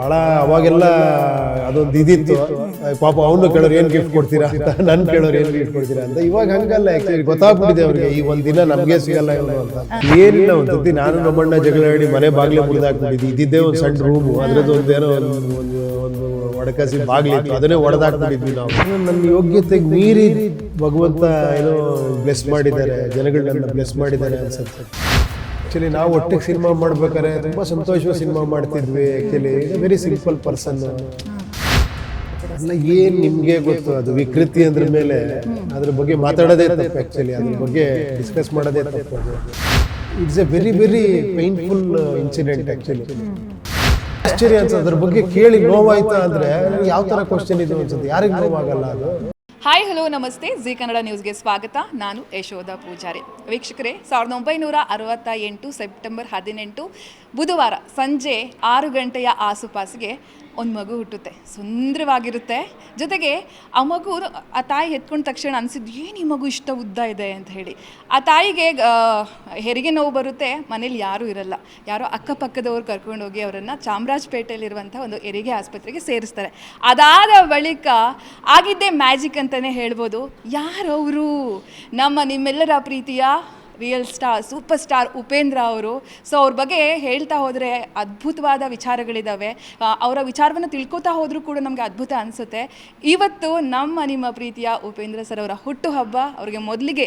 ಭಾಳ ಅವಾಗೆಲ್ಲ ಅದೊಂದು ಇದಿತ್ತು. ಪಾಪ ಅವನು ಕೇಳೋರು ಏನು ಗಿಫ್ಟ್ ಕೊಡ್ತೀರಾ? ಅಂತ ನನ್ ಕೇಳೋರು ಏನು ಗಿಫ್ಟ್ ಕೊಡ್ತೀರಾ ಅಂತ. ಇವಾಗ ಹಂಗಲ್ಲ ಆಕ್ಚುಲಿ ಗೊತ್ತಾಗ್ಬಿಟ್ಟಿದೆ ಅವ್ರಿಗೆ, ಈ ಒಂದ್ ದಿನ ನಮ್ಗೆ ಸಿಗಲ್ಲ ಇಲ್ಲ ಅಂತ. ಏನಿಲ್ಲ ಒಂದ್ ಸತಿ ನಾನು ನಮ್ಮಣ್ಣ ಜಗಳ ಹೇಳಿ ಮನೆ ಬಾಗ್ಲೆ ಮುರಿದಾಕ್ಬಿಟ್ಟಿದ್ದು ಇದ್ದಿದ್ದೇ ಒಂದು ಸಣ್ಣ ರೂಮು ಅದ್ರದ್ದು ಒಂದು ಒಂದು ಒಂದು ಒಡಕಸಿ ಬಾಗ್ಲಿತ್ತು ಅದನ್ನೇ ಒಡೆದಾಕ್ಬಿಟ್ಟಿದ್ವಿ ನಾವು. ನನ್ನ ಯೋಗ್ಯತೆಗೆ ಮೀರಿ ಭಗವಂತ ಏನೋ ಬ್ಲೆಸ್ ಮಾಡಿದ್ದಾರೆ, ಜನಗಳನ್ನ ಬ್ಲೆಸ್ ಮಾಡಿದ್ದಾರೆ ಅನ್ಸುತ್ತೆ. ಆಕ್ಚುಲಿ ನಾವು ಒಟ್ಟಿಗೆ ಸಿನಿಮಾ ಮಾಡ್ಬೇಕಾದ್ರೆ ತುಂಬಾ ಸಂತೋಷವಾಗಿ ಸಿನಿಮಾ ಮಾಡ್ತಿದ್ವಿ ಆ್ಯಕ್ಚುಲಿ ವೆರಿ ಸಿಂಪಲ್ ಪರ್ಸನ್ ಅಲ್ಲ, ಏನು ನಿಮಗೆ ಗೊತ್ತು? ಅದು ವಿಕೃತಿ ಅಂದ್ರ ಮೇಲೆ ಅದ್ರ ಬಗ್ಗೆ ಮಾತಾಡೋದೇ ತಪ್ಪು ಆ್ಯಕ್ಚುಲಿ ಅದ್ರ ಬಗ್ಗೆ ಡಿಸ್ಕಸ್ ಮಾಡೋದೇ ತಪ್ಪು it's a very very painful incident actually ಆಶ್ಚರ್ಯ ಅನ್ಸುತ್ತೆ ಅದ್ರ ಬಗ್ಗೆ ಕೇಳಿ ನೋವಾಯ್ತಾ ಅಂದ್ರೆ ಯಾವ ತರ ಕ್ವಶನ್ ಇದು ಅನ್ಸುತ್ತೆ? ಯಾರಿಗೂ ನೋವಾಗಲ್ಲ ಅದು? ಹಾಯ್ ಹಲೋ ನಮಸ್ತೆ. ಜಿ ಕನ್ನಡ ನ್ಯೂಸ್ಗೆ ಸ್ವಾಗತ. ನಾನು ಯಶೋಧ ಪೂಜಾರಿ. ವೀಕ್ಷಕರೇ, ಸಾವಿರದ ಒಂಬೈನೂರ ಅರವತ್ತ ಎಂಟು ಸೆಪ್ಟೆಂಬರ್ ಹದಿನೆಂಟು ಬುಧವಾರ ಸಂಜೆ ಆರು ಗಂಟೆಯ ಆಸುಪಾಸಿಗೆ ಒಂದು ಮಗು ಹುಟ್ಟುತ್ತೆ, ಸುಂದರವಾಗಿರುತ್ತೆ. ಜೊತೆಗೆ ಆ ಮಗು ಆ ತಾಯಿ ಎತ್ಕೊಂಡ ತಕ್ಷಣ ಅನಿಸಿದ್ದು, ಏನು ಈ ಮಗು ಇಷ್ಟ ಉದ್ದ ಇದೆ? ಅಂತ ಹೇಳಿ. ಆ ತಾಯಿಗೆ ಹೆರಿಗೆ ನೋವು ಬರುತ್ತೆ, ಮನೇಲಿ ಯಾರೂ ಇರಲ್ಲ. ಯಾರೋ ಅಕ್ಕಪಕ್ಕದವ್ರು ಕರ್ಕೊಂಡೋಗಿ ಅವರನ್ನು ಚಾಮರಾಜಪೇಟೆಯಲ್ಲಿರುವಂಥ ಒಂದು ಹೆರಿಗೆ ಆಸ್ಪತ್ರೆಗೆ ಸೇರಿಸ್ತಾರೆ. ಅದಾದ ಬಳಿಕ ಆಗಿದ್ದೇ ಮ್ಯಾಜಿಕ್ ಅಂತಲೇ ಹೇಳ್ಬೋದು. ಯಾರವರು? ನಮ್ಮ ನಿಮ್ಮೆಲ್ಲರ ಪ್ರೀತಿಯ real star super star Upendra ಅವರು. ಸೊ ಅವ್ರ ಬಗ್ಗೆ ಹೇಳ್ತಾ ಹೋದರೆ ಅದ್ಭುತವಾದ ವಿಚಾರಗಳಿದ್ದಾವೆ ಅವರ ವಿಚಾರವನ್ನು ತಿಳ್ಕೊತಾ ಹೋದರೂ ಕೂಡ ನಮಗೆ ಅದ್ಭುತ ಅನಿಸುತ್ತೆ. ಇವತ್ತು ನಮ್ಮ ನಿಮ್ಮ ಪ್ರೀತಿಯ ಉಪೇಂದ್ರ ಸರ್ ಅವರ ಹುಟ್ಟುಹಬ್ಬ ಅವರಿಗೆ ಮೊದಲಿಗೆ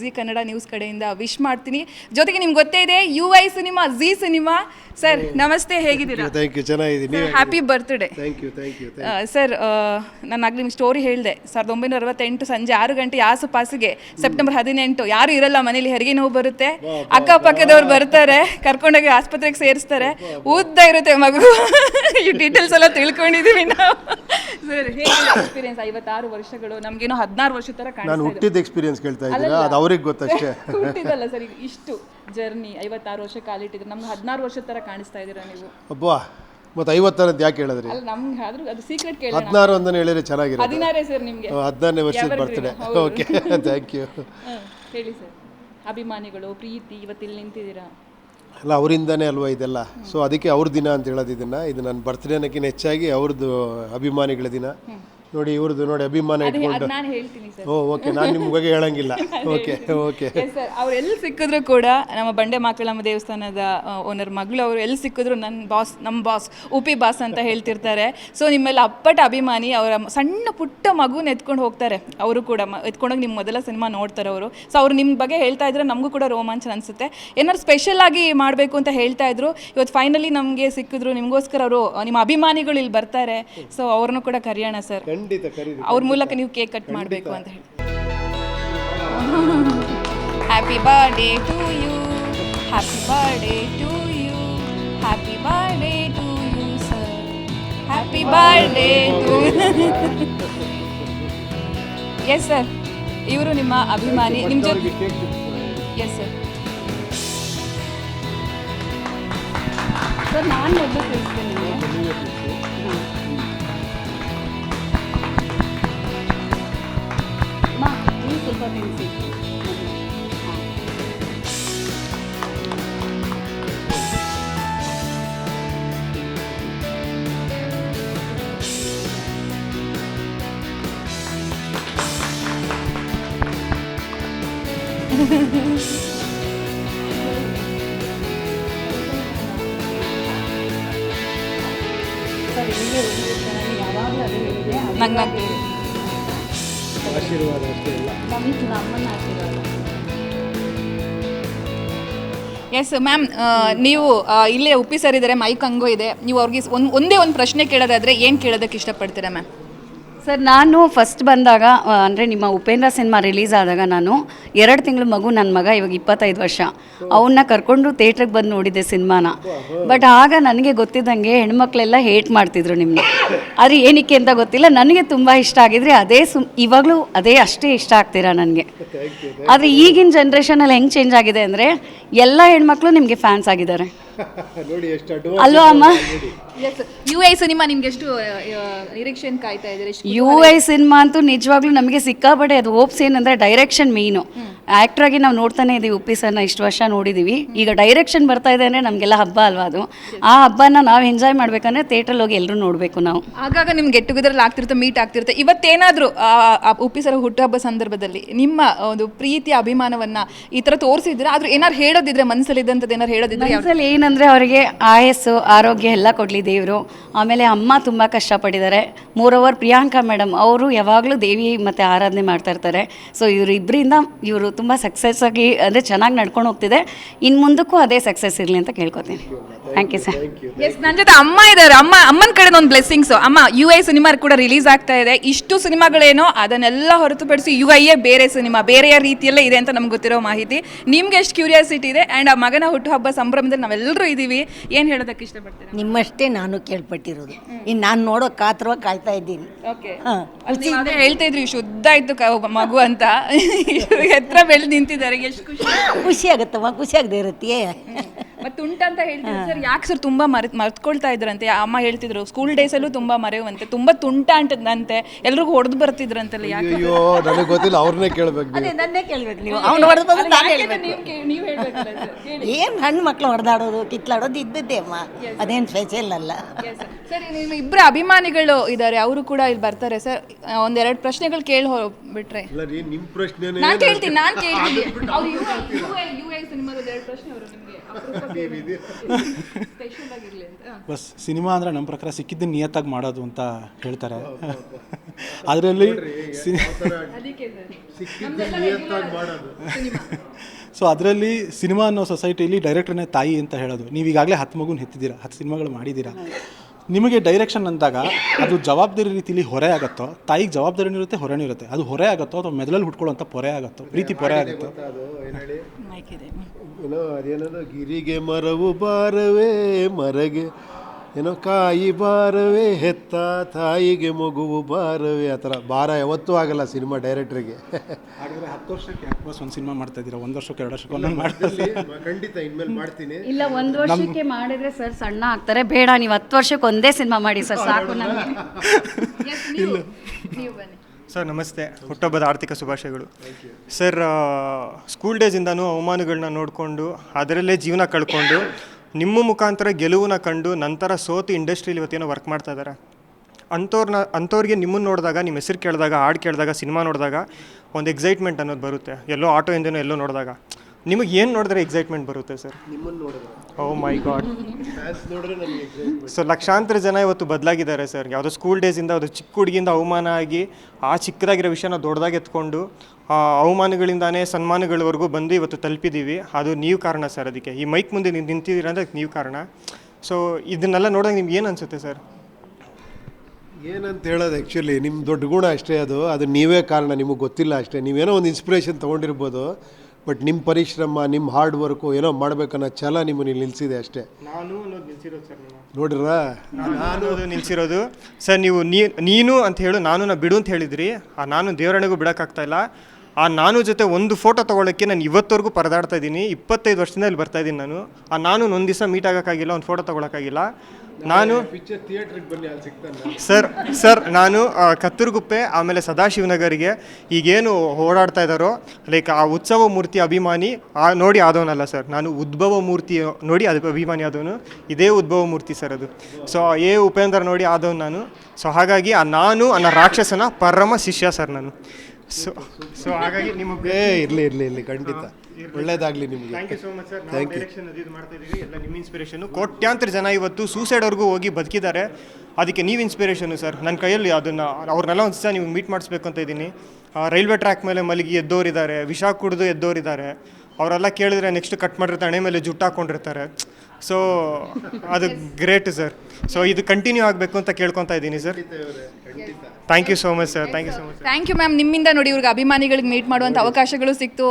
ಜಿ ಕನ್ನಡ ನ್ಯೂಸ್ ಕಡೆಯಿಂದ ವಿಶ್ ಮಾಡ್ತೀನಿ. ಜೊತೆಗೆ ನಿಮ್ಗೆ ಗೊತ್ತೇ ಇದೆ ಯು ಐ ಸಿನಿಮಾ ಜಿ ಸಿನಿಮಾ ಸರ್ ನಮಸ್ತೆ ಹೇಗಿದ್ದೀರಾ? ಥ್ಯಾಂಕ್ ಯು ಚೆನ್ನಾಗಿದ್ದೀನಿ. Happy birthday thank you thank you sir ನಾನು ಆಗಲಿ ನಿಮ್ಗೆ ಸ್ಟೋರಿ ಹೇಳಿದೆ. ಸಾವಿರದ ಒಂಬೈನೂರ ಅರವತ್ತೆಂಟು ಸಂಜೆ ಆರು ಗಂಟೆ ಆಸುಪಾಸಿಗೆ ಸೆಪ್ಟೆಂಬರ್ ಹದಿನೆಂಟು ಯಾರು ಇರಲ್ಲ ಮನೇಲಿ ಹೆರಿಗೆ ನೋವು ಬರುತ್ತೆ. ಅಕ್ಕಪಕ್ಕದವ್ರು ಬರ್ತಾರೆ ಕರ್ಕೊಂಡೋಗಿ ಆಸ್ಪತ್ರೆಗೆ ಸೇರಿಸ್ತಾರೆ. ಉದ್ದ ಇರುತ್ತೆ ಮಗು. ಈ ಡೀಟೇಲ್ಸ್ ಎಲ್ಲ ತಿಳ್ಕೊಂಡಿದ್ದೀವಿ ನಾವು. ಸರ್ ಹೇಗೆ ಎಕ್ಸ್ಪೀರಿಯನ್ಸ್ ಐವತ್ತಾರು ವರ್ಷಗಳು ನಮ್ಗೆ ಹದಿನಾರು ವರ್ಷದ ಥರ ನಾನು ಹುಟ್ಟಿದ ಎಕ್ಸ್ಪೀರಿಯನ್ಸ್ ಕೇಳ್ತಾ ಇದ್ದೀರಾ? ಅದು ಅವ್ರಿಗೆ ಗೊತ್ತಷ್ಟೇ. ಹುಟ್ಟಿದಲ್ಲ ಸರ್ ಈಗ ಇಷ್ಟು ಜರ್ನಿ ಐವತ್ತಾರು ವರ್ಷ ಕಾಲಿಟ್ಟಿದ್ರೆ ನಮ್ಗೆ ಹದಿನಾರು ವರ್ಷದ ತರ ಕಾಣಿಸ್ತಾ ಇದ್ದೀರಾ ನೀವು? ಅಬ್ಬಾ ಮತ್ತೆ ಐವತ್ತರದ್ದು ಯಾಕೆ ಹೇಳಿದ್ರಿ? ಅಲ್ಲ ನಮ್ಗೆ ಆದ್ರೂ ಅದು ಸೀಕ್ರೆಟ್ ಕೇಳಿ ಹದಿನಾರು ಅಂತನೇ ಹೇಳಿದ್ರೆ ಚೆನ್ನಾಗಿರೋದು. ಹದಿನಾರೇ ಸರ್ ನಿಮಗೆ. ಹದಿನಾರನೇ ವರ್ಷದ ಬರ್ತಡೇ ಓಕೆ ಥ್ಯಾಂಕ್ ಯು ಹೇಳಿ ಸರ್. ಅಭಿಮಾನಿಗಳು ಪ್ರೀತಿ ಇವತ್ತಿಲ್ಲಿ ನಿಂತಿದ್ದೀರಾ? ಅಲ್ಲ ಅವರಿಂದನೇ ಅಲ್ವಾ ಇದೆಲ್ಲ? ಸೊ ಅದಕ್ಕೆ ಅವ್ರ ದಿನ ಅಂತ ಹೇಳೋದು ಇದನ್ನು. ಇದು ನನ್ನ ಬರ್ತ್ಡೇನಕ್ಕಿಂತ ಹೆಚ್ಚಾಗಿ ಅವ್ರದ್ದು ಅಭಿಮಾನಿಗಳ ದಿನ. ನೋಡಿ ಇವ್ರದ್ದು ನೋಡಿ ಅಭಿಮಾನ ಇಟ್ಕೊಂಡು. ನಾನು ಹೇಳ್ತೀನಿ ಸರ್. ಓ ಓಕೆ ನಾನು ನಿಮ್ಮ ಬಗ್ಗೆ ಹೇಳಂಗಿಲ್ಲ. Okay okay. ಸರ್ ಅವ್ರು ಎಲ್ಲಿ ಸಿಕ್ಕಿದ್ರು ಕೂಡ ನಮ್ಮ ಬಂಡೆ ಮಾಕಳಮ್ಮ ದೇವಸ್ಥಾನದ ಓನರ್ ಮಗಳು ಅವರು ಎಲ್ಲಿ ಸಿಕ್ಕಿದ್ರು ನನ್ನ ಬಾಸ್ ನಮ್ಮ ಬಾಸ್ ಉಪಿ ಬಾಸ್ ಅಂತ ಹೇಳ್ತಿರ್ತಾರೆ. ಸೊ ನಿಮ್ಮೆಲ್ಲ ಅಪ್ಪಟ ಅಭಿಮಾನಿ ಅವರ ಸಣ್ಣ ಪುಟ್ಟ ಮಗುನ ಎತ್ಕೊಂಡು ಹೋಗ್ತಾರೆ. ಅವರು ಕೂಡ ಎತ್ಕೊಂಡೋಗಿ ನಿಮ್ಮ ಮೊದಲ ಸಿನಿಮಾ ನೋಡ್ತಾರೆ ಅವರು. ಸೊ ಅವ್ರು ನಿಮ್ಮ ಬಗ್ಗೆ ಹೇಳ್ತಾ ಇದ್ರೆ ನಮಗೂ ಕೂಡ ರೋಮಾಂಚನ ಅನಿಸುತ್ತೆ. ಏನಾದ್ರು ಸ್ಪೆಷಲ್ ಆಗಿ ಮಾಡಬೇಕು ಅಂತ ಹೇಳ್ತಾ ಇದ್ರು ಇವತ್ತು ಫೈನಲಿ ನಮಗೆ ಸಿಕ್ಕಿದ್ರು ನಿಮಗೋಸ್ಕರ ಅವರು ನಿಮ್ಮ ಅಭಿಮಾನಿಗಳು ಇಲ್ಲಿ ಬರ್ತಾರೆ. ಸೊ ಅವ್ರನ್ನೂ ಕೂಡ ಕರೆಯೋಣ ಸರ್ ಖಂಡಿತ ಕರೀರಿ ಅವ್ರ ಮೂಲಕ ನೀವು ಕೇಕ್ ಕಟ್ ಮಾಡಬೇಕು ಅಂತ ಹೇಳಿ. Happy birthday to you happy birthday to you happy birthday to you sir happy birthday to yes sir ಇವರು ನಿಮ್ಮ ಅಭಿಮಾನಿ. ನಿಮ್ಮ ಜೊತೆ ಎಸ್ ಸರ್ ಸರ್ ನಾನು ಮೊದಲು ತಿಳಿಸ್ತೇನೆ ನಿಮಗೆ. ಮಾ ನೀವು ಸ್ವಲ್ಪ ತಿನ್ನಿಸಿ ನಂಗೆ ನಂಗೆ ಆಶೀರ್ವಾದ ಅಷ್ಟೇ ಇಲ್ಲ. ಎಸ್ ಮ್ಯಾಮ್ ನೀವು ಇಲ್ಲೇ ಉಪ್ಪಿ ಸರ್ ಇದ್ದಾರೆ ಮೈಕ್ ಹಂಗೋ ಇದೆ. ನೀವು ಅವ್ರಿಗೆ ಒಂದು ಒಂದೇ ಒಂದು ಪ್ರಶ್ನೆ ಕೇಳೋದಾದ್ರೆ ಏನು ಕೇಳೋದಕ್ಕೆ ಇಷ್ಟಪಡ್ತೀರಾ ಮ್ಯಾಮ್ ಸರ್ ನಾನು ಫಸ್ಟ್ ಬಂದಾಗ ಅಂದರೆ ನಿಮ್ಮ ಉಪೇಂದ್ರ ಸಿನಿಮಾ ರಿಲೀಸ್ ಆದಾಗ ನಾನು ಎರಡು ತಿಂಗಳು ಮಗು ನನ್ನ ಮಗ ಇವಾಗ ಇಪ್ಪತ್ತೈದು ವರ್ಷ. ಅವನ್ನ ಕರ್ಕೊಂಡು ಥಿಯೇಟ್ರಿಗೆ ಬಂದು ನೋಡಿದ್ದೆ ಸಿನಿಮಾನ. ಬಟ್ ಆಗ ನನಗೆ ಗೊತ್ತಿದ್ದಂಗೆ ಹೆಣ್ಮಕ್ಳೆಲ್ಲ ಹೇಟ್ ಮಾಡ್ತಿದ್ರು ನಿಮ್ಮನ್ನ ಆದರೆ ಏನಕ್ಕೆ ಅಂತ ಗೊತ್ತಿಲ್ಲ. ನನಗೆ ತುಂಬ ಇಷ್ಟ ಆಗಿದ್ರೆ ಅದೇ ಸುಮ್ ಇವಾಗಲೂ ಅದೇ ಅಷ್ಟೇ ಇಷ್ಟ ಆಗ್ತೀರಾ ನನಗೆ. ಆದರೆ ಈಗಿನ ಜನ್ರೇಷನಲ್ಲಿ ಹೆಂಗೆ ಚೇಂಜ್ ಆಗಿದೆ ಅಂದರೆ ಎಲ್ಲ ಹೆಣ್ಮಕ್ಳು ನಿಮಗೆ ಫ್ಯಾನ್ಸ್ ಆಗಿದ್ದಾರೆ. ನೋಡಿ ಎಷ್ಟು ಅಲ್ವಾ ಅಮ್ಮ? ಎಸ್ ಯು ಐ ಸಿನಿಮಾ ನಿಮ್ಗೆ ಎಷ್ಟು ನಿರೀಕ್ಷೆನ್ ಕಾಯ್ತಾ ಇದ್ದಾರೆ? ಯು ಐ ಸಿನಿಮಾ ಅಂತೂ ನಿಜವಾಗ್ಲೂ ನಮಗೆ ಸಿಕ್ಕಾಪಟ್ಟೆ ಅದು ಹೋಪ್ಸ್ ಏನಂದ್ರೆ ಡೈರೆಕ್ಷನ್ ಮೇಯ್ನು ಆ್ಯಕ್ಟ್ರ್ ಆಗಿ ನಾವು ನೋಡ್ತಾನೆ ಇದ್ದೀವಿ ಉಪ್ಪಿ ಸರ್ನ ಇಷ್ಟು ವರ್ಷ ನೋಡಿದೀವಿ. ಈಗ ಡೈರೆಕ್ಷನ್ ಬರ್ತಾ ಇದೆ ಅಂದರೆ ನಮಗೆಲ್ಲ ಹಬ್ಬ ಅಲ್ವಾ ಅದು? ಆ ಹಬ್ಬನ ನಾವು ಎಂಜಾಯ್ ಮಾಡ್ಬೇಕಂದ್ರೆ ಥಿಯೇಟ್ರಲ್ಲಿ ಹೋಗಿ ಎಲ್ಲರೂ ನೋಡಬೇಕು ನಾವು. ಆಗಾಗ ನಿಮ್ಗೆ ಗೆಟ್ ಟುಗೆದರ್ ಆಗ್ತಿರುತ್ತೆ ಮೀಟ್ ಆಗ್ತಿರುತ್ತೆ. ಇವತ್ತೇನಾದರೂ ಉಪ್ಪಿ ಸರ ಹುಟ್ಟುಹಬ್ಬ ಸಂದರ್ಭದಲ್ಲಿ ನಿಮ್ಮ ಒಂದು ಪ್ರೀತಿ ಅಭಿಮಾನವನ್ನು ಈ ಥರ ತೋರಿಸಿದ್ರೆ ಆದರೂ ಏನಾರು ಹೇಳೋದಿದ್ರೆ ಮನಸ್ಸಲ್ಲಿದ್ದಂಥದ್ದು ಏನಾರು ಹೇಳೋದಿದ್ರೆ? ಮನಸ್ಸಲ್ಲಿ ಏನಂದರೆ ಅವರಿಗೆ ಆಯಸ್ಸು ಆರೋಗ್ಯ ಎಲ್ಲ ಕೊಡಲಿ ದೇವರು. ಆಮೇಲೆ ಅಮ್ಮ ತುಂಬ ಕಷ್ಟಪಟ್ಟಿದ್ದಾರೆ. ಮೂರವರ್ ಪ್ರಿಯಾಂಕಾ ಮೇಡಮ್ ಅವರು ಯಾವಾಗಲೂ ದೇವಿ ಮತ್ತು ಆರಾಧನೆ ಮಾಡ್ತಾ ಇರ್ತಾರೆ. ಸೊ ಇವರು ಇಬ್ಬರಿಂದ ಇವರು ತುಂಬ ಸಕ್ಸಸ್ ಆಗಿ ಅಂದರೆ ಚೆನ್ನಾಗಿ ನಡ್ಕೊಂಡು ಹೋಗ್ತಿದೆ. ಇನ್ನು ಮುಂದಕ್ಕೂ ಅದೇ ಸಕ್ಸಸ್ ಇರಲಿ ಅಂತ ಕೇಳ್ಕೊತೀನಿ. ಥ್ಯಾಂಕ್ ಯು ಸರ್ ಎಸ್ ನನ್ನ ಜೊತೆ ಅಮ್ಮ ಇದ್ದಾರೆ. ಅಮ್ಮ ಅಮ್ಮನ ಕಡೆ ಒಂದು ಬ್ಲೆಸ್ಸಿಂಗ್ಸ್ ಅಮ್ಮ ಯು ಐ ಸಿನಿಮಾ ಕೂಡ ರಿಲೀಸ್ ಆಗ್ತಾ ಇದೆ. ಇಷ್ಟು ಸಿನಿಮಾಗಳೇನೋ ಅದನ್ನೆಲ್ಲ ಹೊರತುಪಡಿಸಿ ಯು ಐಯೇ ಬೇರೆ ಸಿನಿಮಾ ಬೇರೆಯ ರೀತಿಯಲ್ಲೇ ಇದೆ ಅಂತ ನಮ್ಗೆ ಗೊತ್ತಿರೋ ಮಾಹಿತಿ. ನಿಮ್ಗೆ ಎಷ್ಟು ಕ್ಯೂರಿಯಾಸಿಟಿ ಇದೆ ಆ್ಯಂಡ್ ಆ ಮಗನ ಹುಟ್ಟುಹಬ್ಬ ಸಂಭ್ರಮದಲ್ಲಿ ನಾವೆಲ್ಲರೂ ಇದ್ದೀವಿ ಏನು ಹೇಳೋದಕ್ಕೆ ಇಷ್ಟಪಡ್ತೀನಿ ನಿಮ್ಮಷ್ಟೇ ನಾನು ಕೇಳ್ಪಟ್ಟಿರೋದು. ಇನ್ನು ನಾನು ನೋಡೋ ಕಾತ್ರವಾಗಿ ಕಾಯ್ತಾ ಇದ್ದೀನಿ. ಓಕೆ ಹಾಂ. ಹೇಳ್ತಾ ಇದ್ರಿ ಶುದ್ಧ ಇತ್ತು ಕ- ಮಗು ಅಂತ. ಎತ್ತರ ಬೆಳೆದು ನಿಂತಿದ್ದಾರೆ ಎಷ್ಟು ಖುಷಿ. ಖುಷಿ ಆಗುತ್ತಮ್ಮ ಖುಷಿ ಆಗದೆ ಇರುತ್ತೆ ಮತ್ತೆ ಉಂಟ ಅಂತ ಹೇಳ್ತಿದ್ರು ಸರ್ ಯಾಕೆ ಸರ್ ತುಂಬಾ ಮರೆ ಮರ್ತ್ಕೊಳ್ತಾ ಇದ್ರಂತೆ ಅಮ್ಮ ಹೇಳ್ತಿದ್ರು ಸ್ಕೂಲ್ ಡೇಸ್ ಅಲ್ಲೂ ತುಂಬಾ ಮರೆಯುವಂತೆ ತುಂಬಾ ತುಂಟ ಅಂತದಂತೆ ಎಲ್ರಿಗೂ ಹೊಡೆದು ಬರ್ತಿದ್ರಂತೆಲ್ಲ ಯಾಕೆ ಅಯ್ಯೋ ನನಗೆ ಗೊತ್ತಿಲ್ಲ ಅವ್ರನ್ನೇ ಕೇಳ್ಬೇಕು ನೀವು ಅದೇ ನನ್ನೇ ಕೇಳ್ಬೇಕು ನೀವು ಅವ್ನು ಹೊಡೆದು ಬಂದು ನಾನು ಹೇಳ್ಬೇಕು ನೀವು ಹೇಳ್ಬೇಕಲ್ಲ ಸರ್ ಏನು ಹಣ್ಣು ಮಕ್ಳು ಹೊಡೆದಾಡೋದು ಕಿತ್ಲಾಡೋದು ಇದ್ದಿದ್ದೆ ಅಮ್ಮ ಅದೇನು ಸ್ಪೆಷಲ್ ಅಲ್ಲ ಸರ್ ನಿಮ್ಮ ಇಬ್ಬರು ಅಭಿಮಾನಿಗಳು ಇದ್ದಾರೆ ಅವರು ಕೂಡ ಇಲ್ಲಿ ಬರ್ತಾರೆ ಸರ್ ಒಂದೆರಡು ಪ್ರಶ್ನೆಗಳು ಕೇಳಿ ಬಿಟ್ರೆ ಇಲ್ಲ ರೀ ನಿಮ್ಮ ಪ್ರಶ್ನೆ ನಾನ್ ಕೇಳ್ತೀನಿ ನಾನ್ ಕೇಳ್ತೀನಿ ಅವ್ರು ಯು ಐ ಸಿನಿಮಾದ ಎರಡು ಪ್ರಶ್ನೆ ಅವರು ಬಸ್ ಸಿನಿಮಾ ಅಂದ್ರೆ ನಮ್ಮ ಪ್ರಕಾರ ಸಿಕ್ಕಿದ್ದು ನಿಯತ್ತಾಗಿ ಮಾಡೋದು ಅಂತ ಹೇಳ್ತಾರೆ. ಅದರಲ್ಲಿ ಅದಕ್ಕೆ ಸರ್. ಸೊ ಅದರಲ್ಲಿ ಸಿನಿಮಾ ಅನ್ನೋ ಸೊಸೈಟಿಲಿ ಡೈರೆಕ್ಟರ್ನೇ ತಾಯಿ ಅಂತ ಹೇಳೋದು. ನೀವು ಈಗಾಗಲೇ ಹತ್ತು ಮಗುನ ಹೆತ್ತಿದ್ದೀರಾ ಹತ್ತು ಸಿನಿಮಾಗಳು ಮಾಡಿದ್ದೀರಾ. ನಿಮಗೆ ಡೈರೆಕ್ಷನ್ ಅಂದಾಗ ಅದು ಜವಾಬ್ದಾರಿ ರೀತಿಲಿ ಹೊರೆ ಆಗುತ್ತೋ ತಾಯಿಗೆ ಜವಾಬ್ದಾರಿ ಇರುತ್ತೆ ಹೊರೆನೂ ಇರುತ್ತೆ. ಅದು ಹೊರೆ ಆಗುತ್ತೋ ಅಥವಾ ಮೆದಲಲ್ಲಿ ಹುಟ್ಕೊಳ್ಳೋಂಥ ಪೊರೆ ಆಗುತ್ತೋ ಪ್ರೀತಿ ಪೊರೆ ಆಗುತ್ತೋ? ಅದೇನೋ ಗಿರಿಗೆ ಮರವು ಬಾರವೇ ಮರಗೆ ಏನೋ ಕಾಯಿ ಬಾರವೇ ಹೆತ್ತ ತಾಯಿಗೆ ಮಗುವು ಬಾರವೇ ಆ ಥರ ಭಾರ ಯಾವತ್ತೂ ಆಗಲ್ಲ ಸಿನಿಮಾ ಡೈರೆಕ್ಟ್ರಿಗೆ. ಹಾಗಾದರೆ ಹತ್ತು ವರ್ಷಕ್ಕೆ ಯಾಕೆ ಬಸ್ ಒಂದು ಸಿನಿಮಾ ಮಾಡ್ತಾ ಇದ್ದೀರಾ? ಒಂದು ವರ್ಷಕ್ಕೆ ಎರಡು ವರ್ಷಕ್ಕೆ ಒಂದೊಂದು ಮಾಡ್ತೀನಿ ಖಂಡಿತ ಇನ್ಮೇಲೆ ಮಾಡ್ತೀನಿ. ಇಲ್ಲ ಒಂದು ವರ್ಷಕ್ಕೆ ಮಾಡಿದ್ರೆ ಸರ್ ಸಣ್ಣ ಆಗ್ತಾರೆ. ಬೇಡ ನೀವು ಹತ್ತು ವರ್ಷಕ್ಕೆ ಒಂದೇ ಸಿನಿಮಾ ಮಾಡಿ ಸರ್ ಸಾಕು ನಮಗೆ. ನೀವು. ನೀವು ಬನ್ನಿ. ಸರ್ ನಮಸ್ತೆ. ಹುಟ್ಟುಹಬ್ಬದ ಆರ್ಥಿಕ ಶುಭಾಶಯಗಳು. ಸರ್ ಆ, ಸ್ಕೂಲ್ ಡೇಸಿಂದನೂ ಅವಮಾನಗಳನ್ನ ನೋಡಿಕೊಂಡು ಅದರಲ್ಲೇ ಜೀವನ ಕಳ್ಕೊಂಡು ನಿಮ್ಮ ಮುಖಾಂತರ ಗೆಲುವನ್ನ ಕಂಡು ನಂತರ ಸೋತು ಇಂಡಸ್ಟ್ರಿಯಲ್ಲಿ ಇವತ್ತೇನೋ ವರ್ಕ್ ಮಾಡ್ತಾ ಇದ್ದಾರೆ ಅಂಥವ್ರನ್ನ ಅಂಥವ್ರಿಗೆ ನಿಮ್ಮನ್ನು ನೋಡಿದಾಗ, ನಿಮ್ಮ ಹೆಸರು ಕೇಳಿದಾಗ, ಹಾಡು ಕೇಳಿದಾಗ, ಸಿನಿಮಾ ನೋಡಿದಾಗ ಒಂದು ಎಕ್ಸೈಟ್ಮೆಂಟ್ ಅನ್ನೋದು ಬರುತ್ತೆ. ಎಲ್ಲೋ ಆಟೋ ಇಂದನೋ ಎಲ್ಲೋ ನೋಡಿದಾಗ. ನಿಮಗೆ ಏನು ನೋಡಿದ್ರೆ ಎಕ್ಸೈಟ್ಮೆಂಟ್ ಬರುತ್ತೆ sir oh my god so ಲಕ್ಷಾಂತರ ಜನ ಇವತ್ತು ಬದಲಾಗಿದ್ದಾರೆ ಸರ್ ಯಾವುದೋ ಸ್ಕೂಲ್ ಡೇಸಿಂದ ಅದು ಚಿಕ್ಕ ಹುಡುಗಿಯಿಂದ ಅವಮಾನ ಆಗಿ ಆ ಚಿಕ್ಕದಾಗಿರೋ ವಿಷಯನ ದೊಡ್ಡದಾಗಿ ಎತ್ಕೊಂಡು ಆ ಅವಮಾನಗಳಿಂದಾನೇ ಸನ್ಮಾನಗಳವರೆಗೂ ಬಂದು ಇವತ್ತು ತಲುಪಿದ್ದೀವಿ ಅದು ನೀವು ಕಾರಣ ಸರ್ ಅದಕ್ಕೆ. ಈ ಮೈಕ್ ಮುಂದೆ ನೀವು ನಿಂತಿದ್ದೀರ ಅಂದರೆ ನೀವು ಕಾರಣ. ಸೊ ಇದನ್ನೆಲ್ಲ ನೋಡಿದಾಗ ನಿಮ್ಗೆ ಏನು ಅನಿಸುತ್ತೆ ಸರ್ ಏನಂತ ಹೇಳೋದು ಆ್ಯಕ್ಚುಲಿ ನಿಮ್ಮ ದೊಡ್ಡ ಗುಣ ಅಷ್ಟೇ ಅದು. ಅದು ನೀವೇ ಕಾರಣ ನಿಮಗೆ ಗೊತ್ತಿಲ್ಲ ಅಷ್ಟೇ. ನೀವೇನೋ ಒಂದು ಇನ್ಸ್ಪಿರೇಷನ್ ತೊಗೊಂಡಿರ್ಬೋದು. ಬಟ್ ನಿಮ್ಮ ಪರಿಶ್ರಮ ನಿಮ್ಮ ಹಾರ್ಡ್ ವರ್ಕು ಏನೋ ಮಾಡ್ಬೇಕನ್ನೋ ಛಲ ನಿಮ್ಮನ್ನು ಇಲ್ಲಿ ನಿಲ್ಲಿಸಿದೆ ಅಷ್ಟೇ. ನಾನು ಅನ್ನೋದು ನಿಲ್ಸಿರೋದು ಸರ್ ನೋಡಿರಾ ನಾನು ನಿಲ್ಸಿರೋದು. ಸರ್ ನೀವು ನೀ- ನೀನು ಅಂತ ಹೇಳು ನಾನು ನಾ ಬಿಡು ಅಂತ ಹೇಳಿದ್ರಿ. ಆ ನಾನು ದೇವರಣೆಗೂ ಬಿಡೋಕ್ಕಾಗ್ತಾ ಇಲ್ಲ. ಆ ನಾನು ಜೊತೆ ಒಂದು ಫೋಟೋ ತೊಗೊಳಕ್ಕೆ ನಾನು ಇವತ್ತವರೆಗೂ ಪರದಾಡ್ತಾ ಇದ್ದೀನಿ. ಇಪ್ಪತ್ತೈದು ವರ್ಷದಿಂದ ಇಲ್ಲಿ ಬರ್ತಾ ಇದ್ದೀನಿ ನಾನು. ಆ ನಾನು ಒಂದು ದಿವಸ ಮೀಟ್ ಆಗೋಕ್ಕಾಗಿಲ್ಲ ಒಂದು ಫೋಟೋ ತೊಗೊಳಕ್ಕಾಗಿಲ್ಲ. ನಾನು ಸರ್ ಸರ್ ನಾನು ಕತ್ತೂರುಗುಪ್ಪೆ ಆಮೇಲೆ ಸದಾಶಿವನಗರಿಗೆ ಈಗೇನು ಓಡಾಡ್ತಾ ಇದ್ದಾರೋ ಲೈಕ್ ಆ ಉತ್ಸವ ಮೂರ್ತಿ ಅಭಿಮಾನಿ ಆ ನೋಡಿ ಆದವನಲ್ಲ ಸರ್. ನಾನು ಉದ್ಭವ ಮೂರ್ತಿ ನೋಡಿ ಅದು ಅಭಿಮಾನಿ ಆದವನು. ಇದೇ ಉದ್ಭವ ಮೂರ್ತಿ ಸರ್ ಅದು. ಸೊ ಎ ಉಪೇಂದ್ರ ನೋಡಿ ಆದವನು ನಾನು. ಸೊ ಹಾಗಾಗಿ ಆ ನಾನು ಅನ್ನೋ ರಾಕ್ಷಸನ ಪರಮ ಶಿಷ್ಯ ಸರ್ ನಾನು. ಸೊ ಸೊ ಹಾಗಾಗಿ ನಿಮ್ಮ ಏ ಇರಲಿ ಇರಲಿ ಇರಲಿ ಖಂಡಿತ. ಒಳ್ಳೇದಾಗಲಿ ನಿಮಗೆ. Thank you so much sir ನಾವು ಡೈರೆಕ್ಷನ್ ಅದು ಇದು ಮಾಡ್ತಾ ಇದ್ದೀವಿ. ಎಲ್ಲ ನಿಮ್ಮ ಇನ್ಸ್ಪಿರೇಷನು ಕೋಟ್ಯಾಂತರ ಜನ ಇವತ್ತು ಸೂಸೈಡ್ವರೆಗೂ ಹೋಗಿ ಬದುಕಿದ್ದಾರೆ. ಅದಕ್ಕೆ ನೀವು ಇನ್ಸ್ಪಿರೇಷನು ಸರ್ ನನ್ನ ಕೈಯಲ್ಲಿ ಅದನ್ನು ಅವ್ರನ್ನೆಲ್ಲ ಒಂದು ಸಹ ನೀವು ಮೀಟ್ ಮಾಡಿಸ್ಬೇಕು ಅಂತ ಇದ್ದೀನಿ ರೈಲ್ವೆ ಟ್ರ್ಯಾಕ್ ಮೇಲೆ ಮಲಗಿ ಎದ್ದೋರಿದ್ದಾರೆ. ವಿಷ ಕುಡಿದು ಎದ್ದೋರಿದ್ದಾರೆ. ಅವರೆಲ್ಲ ಕೇಳಿದ್ರೆ ನೆಕ್ಸ್ಟ್ ಕಟ್ ಮಾಡಿರ್ತಾರೆ ಹಣೆ ಮೇಲೆ ಜುಟ್ಟು ಹಾಕ್ಕೊಂಡಿರ್ತಾರೆ ಸೊ ಅದು ಗ್ರೇಟ್ ಸರ್ ಸೊ ಇದು ಕಂಟಿನ್ಯೂ ಆಗಬೇಕು ಅಂತ ಕೇಳ್ಕೊತಾ ಇದ್ದೀನಿ sir thank you so much sir thank you so much thank you ma'am ನಿಮ್ಮಿಂದ ನೋಡಿ ಇವ್ರಿಗೆ ಅಭಿಮಾನಿಗಳಿಗೆ ಮೀಟ್ ಮಾಡುವಂಥ ಅವಕಾಶಗಳು ಸಿಕ್ತು.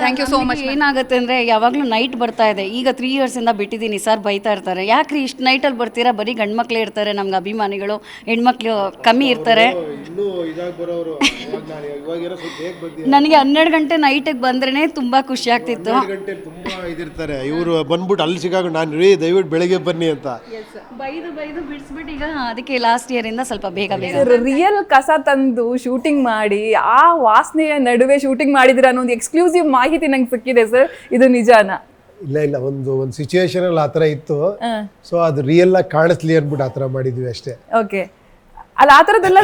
ಥ್ಯಾಂಕ್ ಯು ಸೋ ಮಚ್ ಏನಾಗುತ್ತೆ ಅಂದರೆ ಯಾವಾಗಲೂ ನೈಟ್ ಬರ್ತಾ ಇದೆ. ಈಗ ತ್ರೀ ಇಯರ್ಸಿಂದ ಬಿಟ್ಟಿದ್ದೀನಿ ಸರ್ ಬೈತಾ ಇರ್ತಾರೆ. ಯಾಕ್ರಿ ಇಷ್ಟು ನೈಟಲ್ಲಿ ಬರ್ತೀರಾ? ಬರೀ ಗಂಡ್ಮಕ್ಳೇ ಇರ್ತಾರೆ ನಮ್ಗೆ ಅಭಿಮಾನಿಗಳು. ಹೆಣ್ಮಕ್ಳು ಕಮ್ಮಿ ಇರ್ತಾರೆ. ಇನ್ನೂ ಇದಾಗಿ ಬರೋರು ಇವಾಗ ನಾನು ಇವಾಗ ಏನೋ ಸ್ವಲ್ಪ ಬೇಗ ಬಂದಿ ನನಗೆ ಹನ್ನೆರಡು ಗಂಟೆ ನೈಟಿಗೆ ಬಂದ್ರೇ ತುಂಬ ಖುಷಿ ಆಗ್ತಿತ್ತು. ಗಂಟೆ ತುಂಬ ಇದಿರ್ತಾರೆ. ಇವರು ಬಂದ್ಬಿಟ್ಟು ಅಲ್ಲಿ ಸಿಗಾಗ ನಾನು ರೀ ದಯವಿಟ್ಟು ಬೆಳಿಗ್ಗೆ ಬನ್ನಿ ಅಂತ. ಬೈದು ಬೈದು ಬಿಡಿಸ್ಬಿಟ್ಟು ಈಗ ಅದಕ್ಕೆ ಲಾಸ್ಟ್ ಇಯರಿಂದ ಸ್ವಲ್ಪ ಬೇಗ ಬೇಗ. ಸರ್ ರಿಯಲ್ ಕಸ ತಂದು ಶೂಟಿಂಗ್ ಮಾಡಿ ಆ ವಾಸನೆಯ ನಡುವೆ ಶೂಟಿಂಗ್ ಮಾಡಿದಿರ ಅನ್ನೋ ಒಂದು ಎಕ್ಸ್ಕ್ಲೂಸಿವ್ ಮಾಹಿತಿ ನಂಗೆ ಸಿಕ್ಕಿದೆ ಸರ್ ಇದು ನಿಜಾನ? ಇಲ್ಲ ಇಲ್ಲ ಒಂದು ಒಂದು ಸಿಚುಯೇಷನ್ ಅಲ್ಲಿ ಆ ಥರ ಇತ್ತು. ಸೊ ಅದು ರಿಯಲ್ ಆಗಿ ಕಾಣಿಸ್ಲಿ ಅಂದ್ಬಿಟ್ಟು ಆ ಥರ ಮಾಡಿದ್ವಿ ಅಷ್ಟೇ. ಓಕೆ ಅಲ್ಲ ಆ ಥರದ್ದೆಲ್ಲ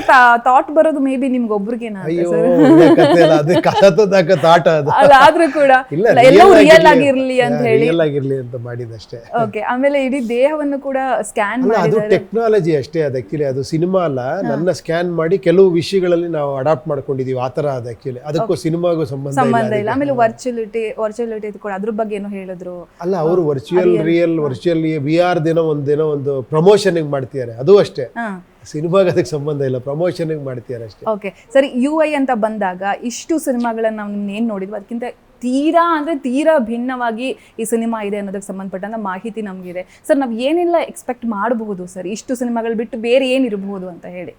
ಥಾಟ್ ಬರೋದು ಮೇ ಬಿ ನಿಮ್ಗೆ ಒಬ್ರಿಗೆ ಅಯ್ಯೋ ಒಳ್ಳೆ ಕಥೆ ಅಲ್ಲ ಅದು ಕಥತದಾಕ ತಾಟ ಅದು. ಅಲ್ಲ ಆದ್ರೂ ಕೂಡ. ಇಲ್ಲ ಎಲ್ಲವೂ ರಿಯಲ್ ಆಗಿರ್ಲಿ ಅಂತ. ಹೇಳಿ. ರಿಯಲ್ ಆಗಿರ್ಲಿ ಅಂತ ಮಾಡಿದಷ್ಟೇ. ಓಕೆ ಆಮೇಲೆ ಇಡೀ ದೇಹವನ್ನು ಕೂಡ ಸ್ಕ್ಯಾನ್ ಅಲ್ಲ ಅದು ಮಾಡಿದ್ದಾರೆ. ಟೆಕ್ನಾಲಜಿ ಅಷ್ಟೇ ಅದು ಆಕ್ಚುಲಿ ಅದು ಸಿನಿಮಾ ಅಲ್ಲ. ನನ್ನ ಸ್ಕ್ಯಾನ್ ಮಾಡಿ ಕೆಲವು ವಿಷಯಗಳಲ್ಲಿ ನಾವು ಅಡಾಪ್ಟ್ ಮಾಡ್ಕೊಂಡಿದೀವಿ ಆ ಥರ ಅದು ಆಕ್ಚುಲಿ ಅದಕ್ಕೂ ಸಿನಿಮಾಗೂ ಸಂಬಂಧ ಇಲ್ಲ ಸಂಬಂಧ ಇಲ್ಲ. ಆಮೇಲೆ ವರ್ಚುಲಿಟಿ ವರ್ಚುಲಿಟಿ ಕೂಡ ಅದ್ರ ಬಗ್ಗೆ ಏನೋ ಹೇಳಿದ್ರು? ಅಲ್ಲ ಅವರು virtual real virtual V R ದಿನ ಒಂದೇನೋ ಒಂದು ಪ್ರಮೋಷನ್ ಮಾಡ್ತಿದ್ದಾರೆ. ಅದು ಅಷ್ಟೇ. ಹಾ. ಸಿನಿಮಾಗೆ ಅದಕ್ಕೆ ಸಂಬಂಧ ಇಲ್ಲ ಪ್ರಮೋಷನ್ ಮಾಡ್ತೀಯಾರ ಅಷ್ಟೇ. ಓಕೆ ಸರಿ ಯು ಐ ಅಂತ ಬಂದಾಗ ಇಷ್ಟು ಸಿನಿಮಾಗಳನ್ನ ನಾವು ನಿಮ್ನ ಏನು ನೋಡಿದ್ವಿ? ಅದಕ್ಕಿಂತ ತೀರಾ ಅಂದ್ರೆ ತೀರಾ ಭಿನ್ನವಾಗಿ ಈ ಸಿನಿಮಾ ಇದೆ ಅನ್ನೋದಕ್ಕೆ ಸಂಬಂಧಪಟ್ಟಂತ ಮಾಹಿತಿ ನಮಗಿದೆ. ಸರ್ ನಾವು ಏನೆಲ್ಲ ಎಕ್ಸ್ಪೆಕ್ಟ್ ಮಾಡಬಹುದು ಸರ್ ಇಷ್ಟು ಸಿನಿಮಾಗಳು ಬಿಟ್ಟು ಬೇರೆ ಏನಿರಬಹುದು ಅಂತ ಹೇಳಿ.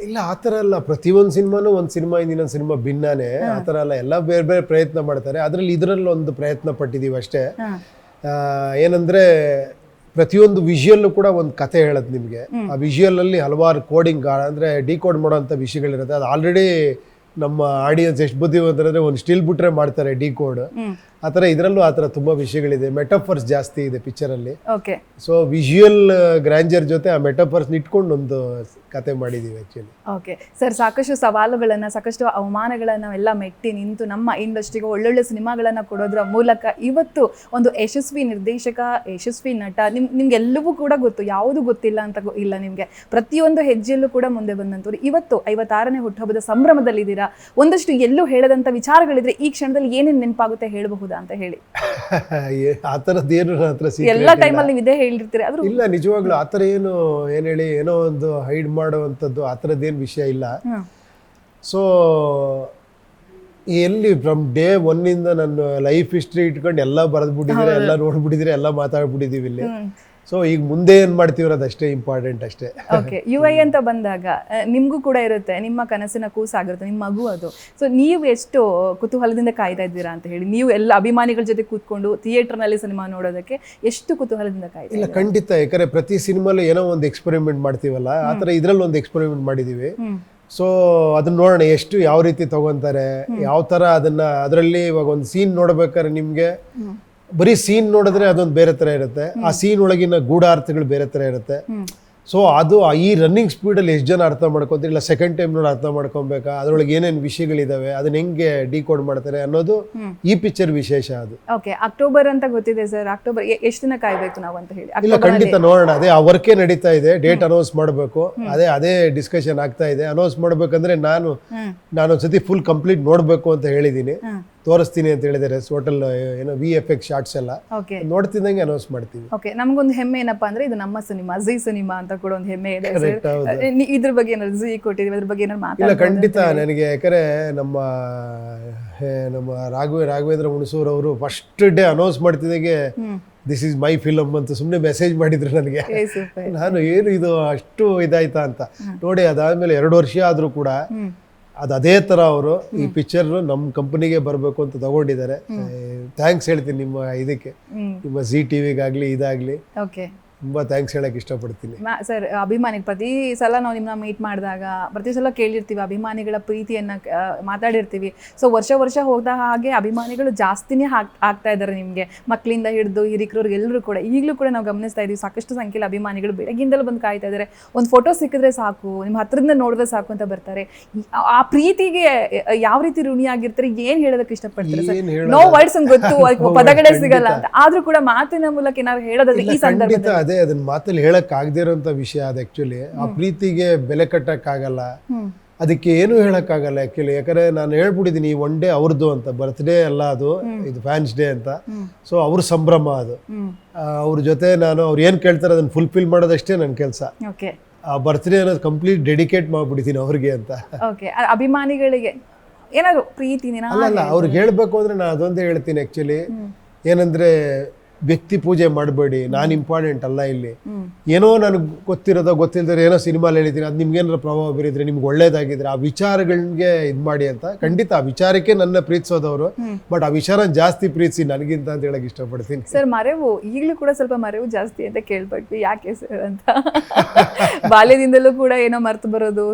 ಇಲ್ಲ ಆ ಥರ ಅಲ್ಲ. ಪ್ರತಿಯೊಂದು ಸಿನಿಮಾನು ಒಂದು ಸಿನಿಮಾ ಇಂದಿನ ಸಿನಿಮಾ ಭಿನ್ನನೇ. ಆ ಥರ ಅಲ್ಲ. ಎಲ್ಲ ಬೇರೆ ಬೇರೆ ಪ್ರಯತ್ನ ಮಾಡ್ತಾರೆ. ಅದರಲ್ಲಿ ಇದರಲ್ಲಿ ಒಂದು ಪ್ರಯತ್ನ ಪಟ್ಟಿದ್ದೀವಿ ಅಷ್ಟೇ. ಏನಂದ್ರೆ ಪ್ರತಿಯೊಂದು ವಿಷುಯಲ್ಲು ಕೂಡ ಒಂದು ಕತೆ ಹೇಳೋದು ನಿಮಗೆ. ಆ ವಿಷುವಲ್ ಅಲ್ಲಿ ಹಲವಾರು ಕೋಡಿಂಗ್ ಅಂದ್ರೆ ಡಿಕೋಡ್ ಮಾಡೋಂಥ ವಿಷಯಗಳಿರುತ್ತೆ. ಅದು ಆಲ್ರೆಡಿ ನಮ್ಮ ಆಡಿಯನ್ಸ್ ಎಷ್ಟು ಬುದ್ಧಿವಂತರಂದ್ರೆ ಒಂದು ಸ್ಟಿಲ್ ಬಿಟ್ರೆ ಮಾಡ್ತಾರೆ ಡಿಕೋಡ್ ಆ ಥರ ಇದರಲ್ಲೂ ಆ ಥರ ತುಂಬ ವಿಷಯಗಳಿದೆ. ಮೆಟಫರ್ಸ್ ಜಾಸ್ತಿ ಇದೆ ಪಿಕ್ಚರಲ್ಲಿ ಓಕೆ ಸೊ ವಿಜುವಲ್ ಗ್ರ್ಯಾಂಜರ್ ಜೊತೆ ಆ ಮೆಟಫರ್ಸ್ ಇಟ್ಕೊಂಡು ಒಂದು ಕತೆ ಮಾಡಿದ್ದೀವಿ ಆ್ಯಕ್ಚುಲಿ ಓಕೆ ಸರ್ ಸಾಕಷ್ಟು ಸವಾಲುಗಳನ್ನು ಸಾಕಷ್ಟು ಅವಮಾನಗಳನ್ನು ನಾವೆಲ್ಲ ಮೆಟ್ಟಿ ನಿಂತು ನಮ್ಮ ಇಂಡಸ್ಟ್ರಿಗೆ ಒಳ್ಳೊಳ್ಳೆ ಸಿನಿಮಾಗಳನ್ನು ಕೊಡೋದ್ರ ಮೂಲಕ ಇವತ್ತು ಒಂದು ಯಶಸ್ವಿ ನಿರ್ದೇಶಕ ಯಶಸ್ವಿ ನಟ ನಿಮ್ ನಿಮ್ಗೆಲ್ಲವೂ ಕೂಡ ಗೊತ್ತು. ಯಾವುದು ಗೊತ್ತಿಲ್ಲ ಅಂತ ಇಲ್ಲ ನಿಮಗೆ. ಪ್ರತಿಯೊಂದು ಹೆಜ್ಜೆಯಲ್ಲೂ ಕೂಡ ಮುಂದೆ ಬಂದಂಥವ್ರು. ಇವತ್ತು ಐವತ್ತಾರನೇ ಹುಟ್ಟುಹಬ್ಬದ ಸಂಭ್ರಮದಲ್ಲಿದ್ದೀರಾ? ಒಂದಷ್ಟು ಎಲ್ಲೂ ಹೇಳದಂಥ ವಿಚಾರಗಳಿದ್ರೆ ಈ ಕ್ಷಣದಲ್ಲಿ ಏನೇನು ನೆನಪಾಗುತ್ತೆ ಹೇಳಬಹುದಾ? ಅಂತ ಹೇಳಿ. ಆ ಥರದ್ದು ಏನು ನನ್ನ ಹತ್ರ secret ಎಲ್ಲ ಇಲ್ಲ. ಟೈಮಲ್ಲಿ ನೀವು ಇದೇ ಹೇಳಿರ್ತೀರಿ ಆದ್ರೂ ಇಲ್ಲ ನಿಜವಾಗ್ಲೂ ಆ ಥರ ಏನು ಏನು ಹೇಳಿ ಏನೋ ಒಂದು ಹೈಡ್ ಮಾಡುವಂಥದ್ದು ಆ ಥರದ್ದೇನು ವಿಷಯ ಇಲ್ಲ. ಹ್ಮ್. ಸೊ ಎಲ್ಲಿ ಫ್ರಮ್ ಡೇ ಒನ್ನಿಂದ ನನ್ನ ಲೈಫ್ ಹಿಸ್ಟ್ರಿ ಇಟ್ಕೊಂಡು ಎಲ್ಲ ಬರೆದ್ಬಿಟ್ಟಿದ್ರೆ ಎಲ್ಲ ನೋಡ್ಬಿಟ್ಟಿದ್ರೆ ಎಲ್ಲ ಮಾತಾಡ್ಬಿಟ್ಟಿದ್ದೀವಿ ಇಲ್ಲಿ. ಸೊ ಈಗ ಮುಂದೆ ಏನು ಮಾಡ್ತೀವಿ ಅದಷ್ಟೇ ಅಷ್ಟೇ ಇಂಪಾರ್ಟೆಂಟ್ ಅಷ್ಟೇ. ಓಕೆ ಯು ಐ ಅಂತ ಬಂದಾಗ ನಿಮಗೂ ನಿಮ್ಗೂ ಕೂಡ ಇರುತ್ತೆ ನಿಮ್ಮ ಕನಸಿನ ಕೂಸಾಗಿರುತ್ತೆ ನಿಮ್ಮ ಮಗು ಅದು. ಸೊ ನೀವು ಎಷ್ಟು ಕುತೂಹಲದಿಂದ ಕಾಯ್ತಾ ಇದ್ದೀರಾ ಅಂತ ಹೇಳಿ ನೀವು ಎಲ್ಲ ಅಭಿಮಾನಿಗಳ ಜೊತೆ ಕೂತ್ಕೊಂಡು ಥಿಯೇಟರ್ನಲ್ಲಿ ಸಿನಿಮಾ ನೋಡೋದಕ್ಕೆ ಎಷ್ಟು ಕುತೂಹಲದಿಂದ ಕಾಯ್ತಾ ಇಲ್ಲ ಖಂಡಿತ ಯಾಕಂದ್ರೆ ಪ್ರತಿ ಸಿನಿಮಾಲು ಏನೋ ಒಂದು ಎಕ್ಸ್ಪೆರಿಮೆಂಟ್ ಮಾಡ್ತೀವಲ್ಲ ಆ ಥರ ಇದ್ರಲ್ಲಿ ಒಂದು ಎಕ್ಸ್ಪೆರಿಮೆಂಟ್ ಮಾಡಿದ್ದೀವಿ ಸೊ ಅದನ್ನ ನೋಡೋಣ ಎಷ್ಟು ಯಾವ ರೀತಿ ತಗೊಂತಾರೆ ಯಾವ ಥರ ಅದನ್ನ ಅದರಲ್ಲಿ ಇವಾಗ ಒಂದು ಸೀನ್ ನೋಡ್ಬೇಕಾದ್ರೆ ನಿಮಗೆ ಬರೀ ಸೀನ್ ನೋಡಿದ್ರೆ ಅದೊಂದು ಬೇರೆ ಥರ ಇರುತ್ತೆ. ಆ ಸೀನ್ ಒಳಗಿನ ಗೂಢಾರ್ಥಗಳು ಬೇರೆ ಥರ ಇರುತ್ತೆ. ಸೊ ಅದು ಈ ರನ್ನಿಂಗ್ ಸ್ಪೀಡಲ್ಲಿ ಎಷ್ಟು ಜನ ಅರ್ಥ ಮಾಡ್ಕೊತೀರಿ? ಇಲ್ಲ ಸೆಕೆಂಡ್ ಟೈಮ್ ನೋಡಿ ಅರ್ಥ ಮಾಡ್ಕೊಬೇಕಾ? ಅದರೊಳಗೆ ಏನೇನು ವಿಷಯಗಳಿದಾವೆ? ಅದನ್ನ ಹೆಂಗೆ ಡಿಕೋಡ್ ಮಾಡ್ತಾರೆ ಅನ್ನೋದು ಈ ಪಿಕ್ಚರ್ ವಿಶೇಷ ಅದು. ಓಕೆ ಅಕ್ಟೋಬರ್ ಅಂತ ಗೊತ್ತಿದೆ ಸರ್ ಅಕ್ಟೋಬರ್ ಎಷ್ಟು ದಿನ ಕಾಯ್ಬೇಕು ನಾವು ಅಂತ ಹೇಳಿ? ಇಲ್ಲ ಖಂಡಿತ ನೋಡೋಣ. ಅದೇ ಆ ವರ್ಕೇ ನಡೀತಾ ಇದೆ. ಡೇಟ್ ಅನೌನ್ಸ್ ಮಾಡಬೇಕು. ಅದೇ ಅದೇ ಡಿಸ್ಕಷನ್ ಆಗ್ತಾ ಇದೆ. ಅನೌನ್ಸ್ ಮಾಡ್ಬೇಕಂದ್ರೆ ನಾನು ನಾನು ಒಂದ್ಸತಿ ಫುಲ್ ಕಂಪ್ಲೀಟ್ ನೋಡ್ಬೇಕು ಅಂತ ಹೇಳಿದ್ದೀನಿ ತೋರಿಸ್ತೀನಿ ಅಂತ ಹೇಳಿದ್ದಾರೆ ಹೋಟೆಲ್ ಏನೋ ವಿ ಎಫ್ ಎಕ್ಸ್ ಶಾರ್ಟ್ಸ್ ಎಲ್ಲ. ಓಕೆ ನೋಡ್ತಿದ್ದಂಗೆ ಅನೌನ್ಸ್ ಮಾಡ್ತೀವಿ. ಓಕೆ ನಮಗೊಂದು ಹೆಮ್ಮೆ ಏನಪ್ಪಾ ಅಂದ್ರೆ ಇದು ನಮ್ಮ ಸಿನಿಮಾ ಜಿ ಸಿನಿಮಾ ಅಂತ ಕೂಡ ಒಂದು ಹೆಮ್ಮೆ ಇದೆ. ಸರ್ Correct, ಹೌದು. ಇದ್ರ ಬಗ್ಗೆ ಏನಾದ್ರು ಜಿ ಕೊಟ್ಟಿದೀವಿ ಅದ್ರ ಬಗ್ಗೆ ಏನಾದ್ರು ಇಲ್ಲ ಖಂಡಿತ ನನಗೆ ಯಾಕಂದ್ರೆ ನಮ್ಮ ಹೇ, ನಮ್ಮ ರಾಘವ ರಾಘವೇಂದ್ರ ಹುಣಸೂರ್ ಅವರು ಫಸ್ಟ್ ಡೇ ಅನೌನ್ಸ್ ಮಾಡ್ತಿದ್ದಾಗೆ ದಿಸ್ ಇಸ್ ಮೈ ಫಿಲಮ್ ಅಂತ ಸುಮ್ಮನೆ ಮೆಸೇಜ್ ಮಾಡಿದ್ರು ನನಗೆ. ನಾನು ಏನು ಇದು ಅಷ್ಟು ಇದಾಯ್ತಾ ಅಂತ. ನೋಡಿ ಅದಾದ್ಮೇಲೆ ಎರಡು ವರ್ಷ ಆದ್ರೂ ಕೂಡ ಅದು ಅದೇ ತರ ಅವರು ಈ ಪಿಕ್ಚರ್ ನಮ್ಮ ಕಂಪನಿಗೆ ಬರಬೇಕು ಅಂತ ತಗೊಂಡಿದ್ದಾರೆ. ಥ್ಯಾಂಕ್ಸ್ ಹೇಳ್ತೀನಿ ನಿಮ್ಮ ಇದಕ್ಕೆ. ನಿಮ್ಮ ಜಿ ಟಿವಿಗಾಗ್ಲಿ ಇದಾಗ್ಲಿ. ಓಕೆ ತುಂಬಾ ಥ್ಯಾಂಕ್ಸ್ ಹೇಳಕ್ ಇಷ್ಟಪಡ್ತೀನಿ. ಸರ್ ಅಭಿಮಾನಿ ಪ್ರತಿ ಸಲ ನಾವು ನಿಮ್ಮನ್ನ ಮೀಟ್ ಮಾಡಿದಾಗ ಪ್ರತಿ ಸಲ ಕೇಳಿರ್ತೀವಿ ಅಭಿಮಾನಿಗಳ ಪ್ರೀತಿಯನ್ನ ಮಾತಾಡಿರ್ತೀವಿ. ಸೊ ವರ್ಷ ವರ್ಷ ಹೋದ ಹಾಗೆ ಅಭಿಮಾನಿಗಳು ಜಾಸ್ತಿನೇ ಹಾಕ್ ಆಗ್ತಾ ಇದ್ದಾರೆ ನಿಮಗೆ. ಮಕ್ಕಳಿಂದ ಹಿಡಿದು ಹಿರಿಕರು ಎಲ್ಲರೂ ಕೂಡ ಈಗಲೂ ಕೂಡ ನಾವು ಗಮನಿಸ್ತಾ ಇದೀವಿ. ಸಾಕಷ್ಟು ಸಂಖ್ಯೆಯಲ್ಲಿ ಅಭಿಮಾನಿಗಳು ಬೆಳಗಿಂದಲೂ ಬಂದು ಕಾಯ್ತಾ ಇದ್ದಾರೆ ಒಂದು ಫೋಟೋ ಸಿಕ್ಕಿದ್ರೆ ಸಾಕು ನಿಮ್ಮ ಹತ್ರದಿಂದ ನೋಡಿದ್ರೆ ಸಾಕು ಅಂತ ಬರ್ತಾರೆ. ಆ ಪ್ರೀತಿಗೆ ಯಾವ ರೀತಿ ಋಣಿಯಾಗಿರ್ತಾರೆ ಏನ್ ಹೇಳೋದಕ್ಕೆ ಇಷ್ಟಪಡ್ತಾರೆ ಸರ್? ನೋ ವರ್ಡ್ಸ್ ಅಂತ ಗೊತ್ತು ಪದಗಳೇ ಸಿಗಲ್ಲ ಅಂತ. ಆದ್ರೂ ಕೂಡ ಮಾತಿನ ಮೂಲಕ ನಾವು ಹೇಳೋದಾದ್ರೆ ಈ ಸಂದರ್ಭದಲ್ಲಿ. ಅದೇ ಅದನ್ನ ಮಾತಲ್ಲಿ ಹೇಳಕ್ ಇರೋಂಥ ವಿಷಯ ಅದು ಆಕ್ಚುಲಿ ಆ ಪ್ರೀತಿಗೆ ಬೆಲೆ ಕಟ್ಟಕ್ಕಾಗಲ್ಲ. ಅದಕ್ಕೆ ಏನು ಹೇಳಕ್ಕಾಗಲ್ಲ ಆಕ್ಚುಲಿ ಯಾಕಂದ್ರೆ ನಾನು ಹೇಳ್ಬಿಟ್ಟಿದ್ದೀನಿ ಒನ್ ಡೇ ಅವ್ರದ್ದು ಅಂತ ಬರ್ತ್ಡೇ ಅಲ್ಲ ಅದು ಇದು ಫ್ಯಾನ್ಸ್ ಡೇ ಅಂತ. ಸೊ ಅವ್ರ ಸಂಭ್ರಮ ಅದು. ಅವ್ರ ಜೊತೆ ನಾನು ಅವ್ರು ಏನು ಕೇಳ್ತಾರೆ ಅದನ್ನ ಫುಲ್ಫಿಲ್ ಮಾಡೋದಷ್ಟೇ ನನ್ನ ಕೆಲಸ. ಆ ಬರ್ತ್ಡೇ ಅನ್ನೋದು ಕಂಪ್ಲೀಟ್ ಡೆಡಿಕೇಟ್ ಮಾಡ್ಬಿಡ್ತೀನಿ ಅವ್ರಿಗೆ ಅಂತ. ಅಭಿಮಾನಿಗಳಿಗೆ ಏನಾದ್ರು ಪ್ರೀತಿ ಅಲ್ಲ ಅಲ್ಲ ಅವ್ರಿಗೆ ಹೇಳ್ಬೇಕು ಅಂದ್ರೆ ನಾನು ಅದೊಂದೇ ಹೇಳ್ತೀನಿ ಆ್ಯಕ್ಚುಲಿ ಏನಂದ್ರೆ ವ್ಯಕ್ತಿ ಪೂಜೆ ಮಾಡಬೇಡಿ ನಾನು ಇಂಪಾರ್ಟೆಂಟ್ ಅಲ್ಲ ಇಲ್ಲಿ. ಏನೋ ನನಗೆ ಗೊತ್ತಿರೋದೋ ಗೊತ್ತಿಲ್ಲದ್ರೆ ಏನೋ ಸಿನಿಮಾಲಿ ಹೇಳಿದ್ದೀನಿ ಅದು ನಿಮ್ಗೆ ಏನಾರ ಪ್ರಭಾವ ಬೀರಿದ್ರೆ ನಿಮ್ಗೆ ಒಳ್ಳೇದಾಗಿದ್ರೆ ಆ ವಿಚಾರಗಳಿಗೆ ಇದು ಮಾಡಿ ಅಂತ. ಖಂಡಿತ ಆ ವಿಚಾರಕ್ಕೆ ನನ್ನ ಪ್ರೀತಿಸೋದವರು ಬಟ್ ಆ ವಿಚಾರ ಜಾಸ್ತಿ ಪ್ರೀತಿಸಿ ನನಗಿಂತ ಅಂತ ಹೇಳಕ್ ಇಷ್ಟಪಡ್ತೀನಿ. ಸರ್ ಮರೆವು ಈಗಲೂ ಕೂಡ ಸ್ವಲ್ಪ ಮರೆವು ಜಾಸ್ತಿ ಅಂತ ಕೇಳ್ಪಟ್ವಿ. ಯಾಕೆ ಸರ್ ಅಂತ? ಬಾಲ್ಯದಿಂದಲೂ ಕೂಡ ಏನೋ ಮರ್ತು ಬರೋದು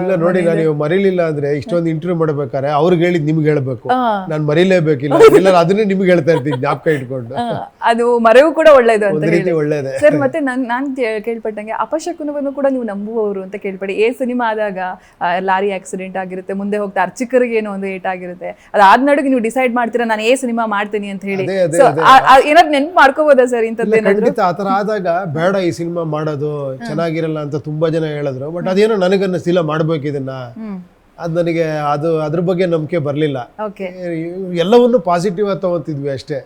ಇಲ್ಲ ನೋಡಿ ನಾನು ಇವಾಗ ಮರೀಲಿಲ್ಲ ಅಂದ್ರೆ ಇಷ್ಟೊಂದು ಇಂಟರ್ವ್ಯೂ ಮಾಡ್ಬೇಕಾದ್ರೆ ಅವ್ರಿಗೆ ಹೇಳಿದ್ ನಿಮ್ಗೆ ಹೇಳ್ಬೇಕು. ನಾನು ಮರೀಲೇಬೇಕಿಲ್ಲ. ಇಲ್ಲ ಅದನ್ನೇ ನಿಮ್ಗೆ ಹೇಳ್ತಾ ಇರ್ತೀನಿ ಜ್ಞಾಪಕ ಇಟ್ಕೊಂಡು. ಅದು ಮರೆವು ಕೂಡ ಒಳ್ಳೇದು ಅಂತ ಹೇಳಿ. ಒಳ್ಳೇದೇ. ಸರ್ ಮತ್ತೆ ನಾನು ನಾನ್ ಕೇಳ್ಪಟ್ಟಂಗೆ ಅಪಶಕುನವನ್ನು ಕೂಡ ನೀವು ನಂಬುವವರು ಅಂತ ಕೇಳ್ಪಡಿ. ಏ ಸಿನಿಮಾ ಆದಾಗ ಲಾರಿ ಆಕ್ಸಿಡೆಂಟ್ ಆಗಿರುತ್ತೆ ಮುಂದೆ ಹೋಗ್ತಾ ಅರ್ಚಕರಿಗೆ ಏನೋ ಒಂದು ಏಟ್ ಆಗಿರುತ್ತೆ. ಅದಾದ ನಡುಗೆ ನೀವು ಡಿಸೈಡ್ ಮಾಡ್ತೀರಾ ನಾನು ಏ ಸಿನಿಮಾ ಮಾಡ್ತೀನಿ ಅಂತ ಹೇಳಿ. ಏನಾದ್ರು ನೆನ್ಪು ಮಾಡ್ಕೋಬೋದಾ ಸರ್ ಇಂಥದ್ದೇನಾದ್ರು ಆತರ ಆದಾಗ ಬೇಡ ಈ ಸಿನಿಮಾ ಮಾಡೋದು ಚೆನ್ನಾಗಿರಲ್ಲ ಅಂತ ತುಂಬಾ ಜನ ಹೇಳಿದ್ರು. ಬಟ್ ಅದೇನೋ ನನಗನ್ನಿಸ್ತಿಲ್ಲ ಮಾಡ್ಬೇಕು ಇದನ್ನ. ಅದು ನನಗೆ ಅದು ಅದ್ರ ಬಗ್ಗೆ ನಂಬಿಕೆ ಬರ್ಲಿಲ್ಲ. ಎಲ್ಲವನ್ನು ಪಾಸಿಟಿವ್ ಆಗಿ ತಗೋತಿದ್ವಿ ಅಷ್ಟೇ.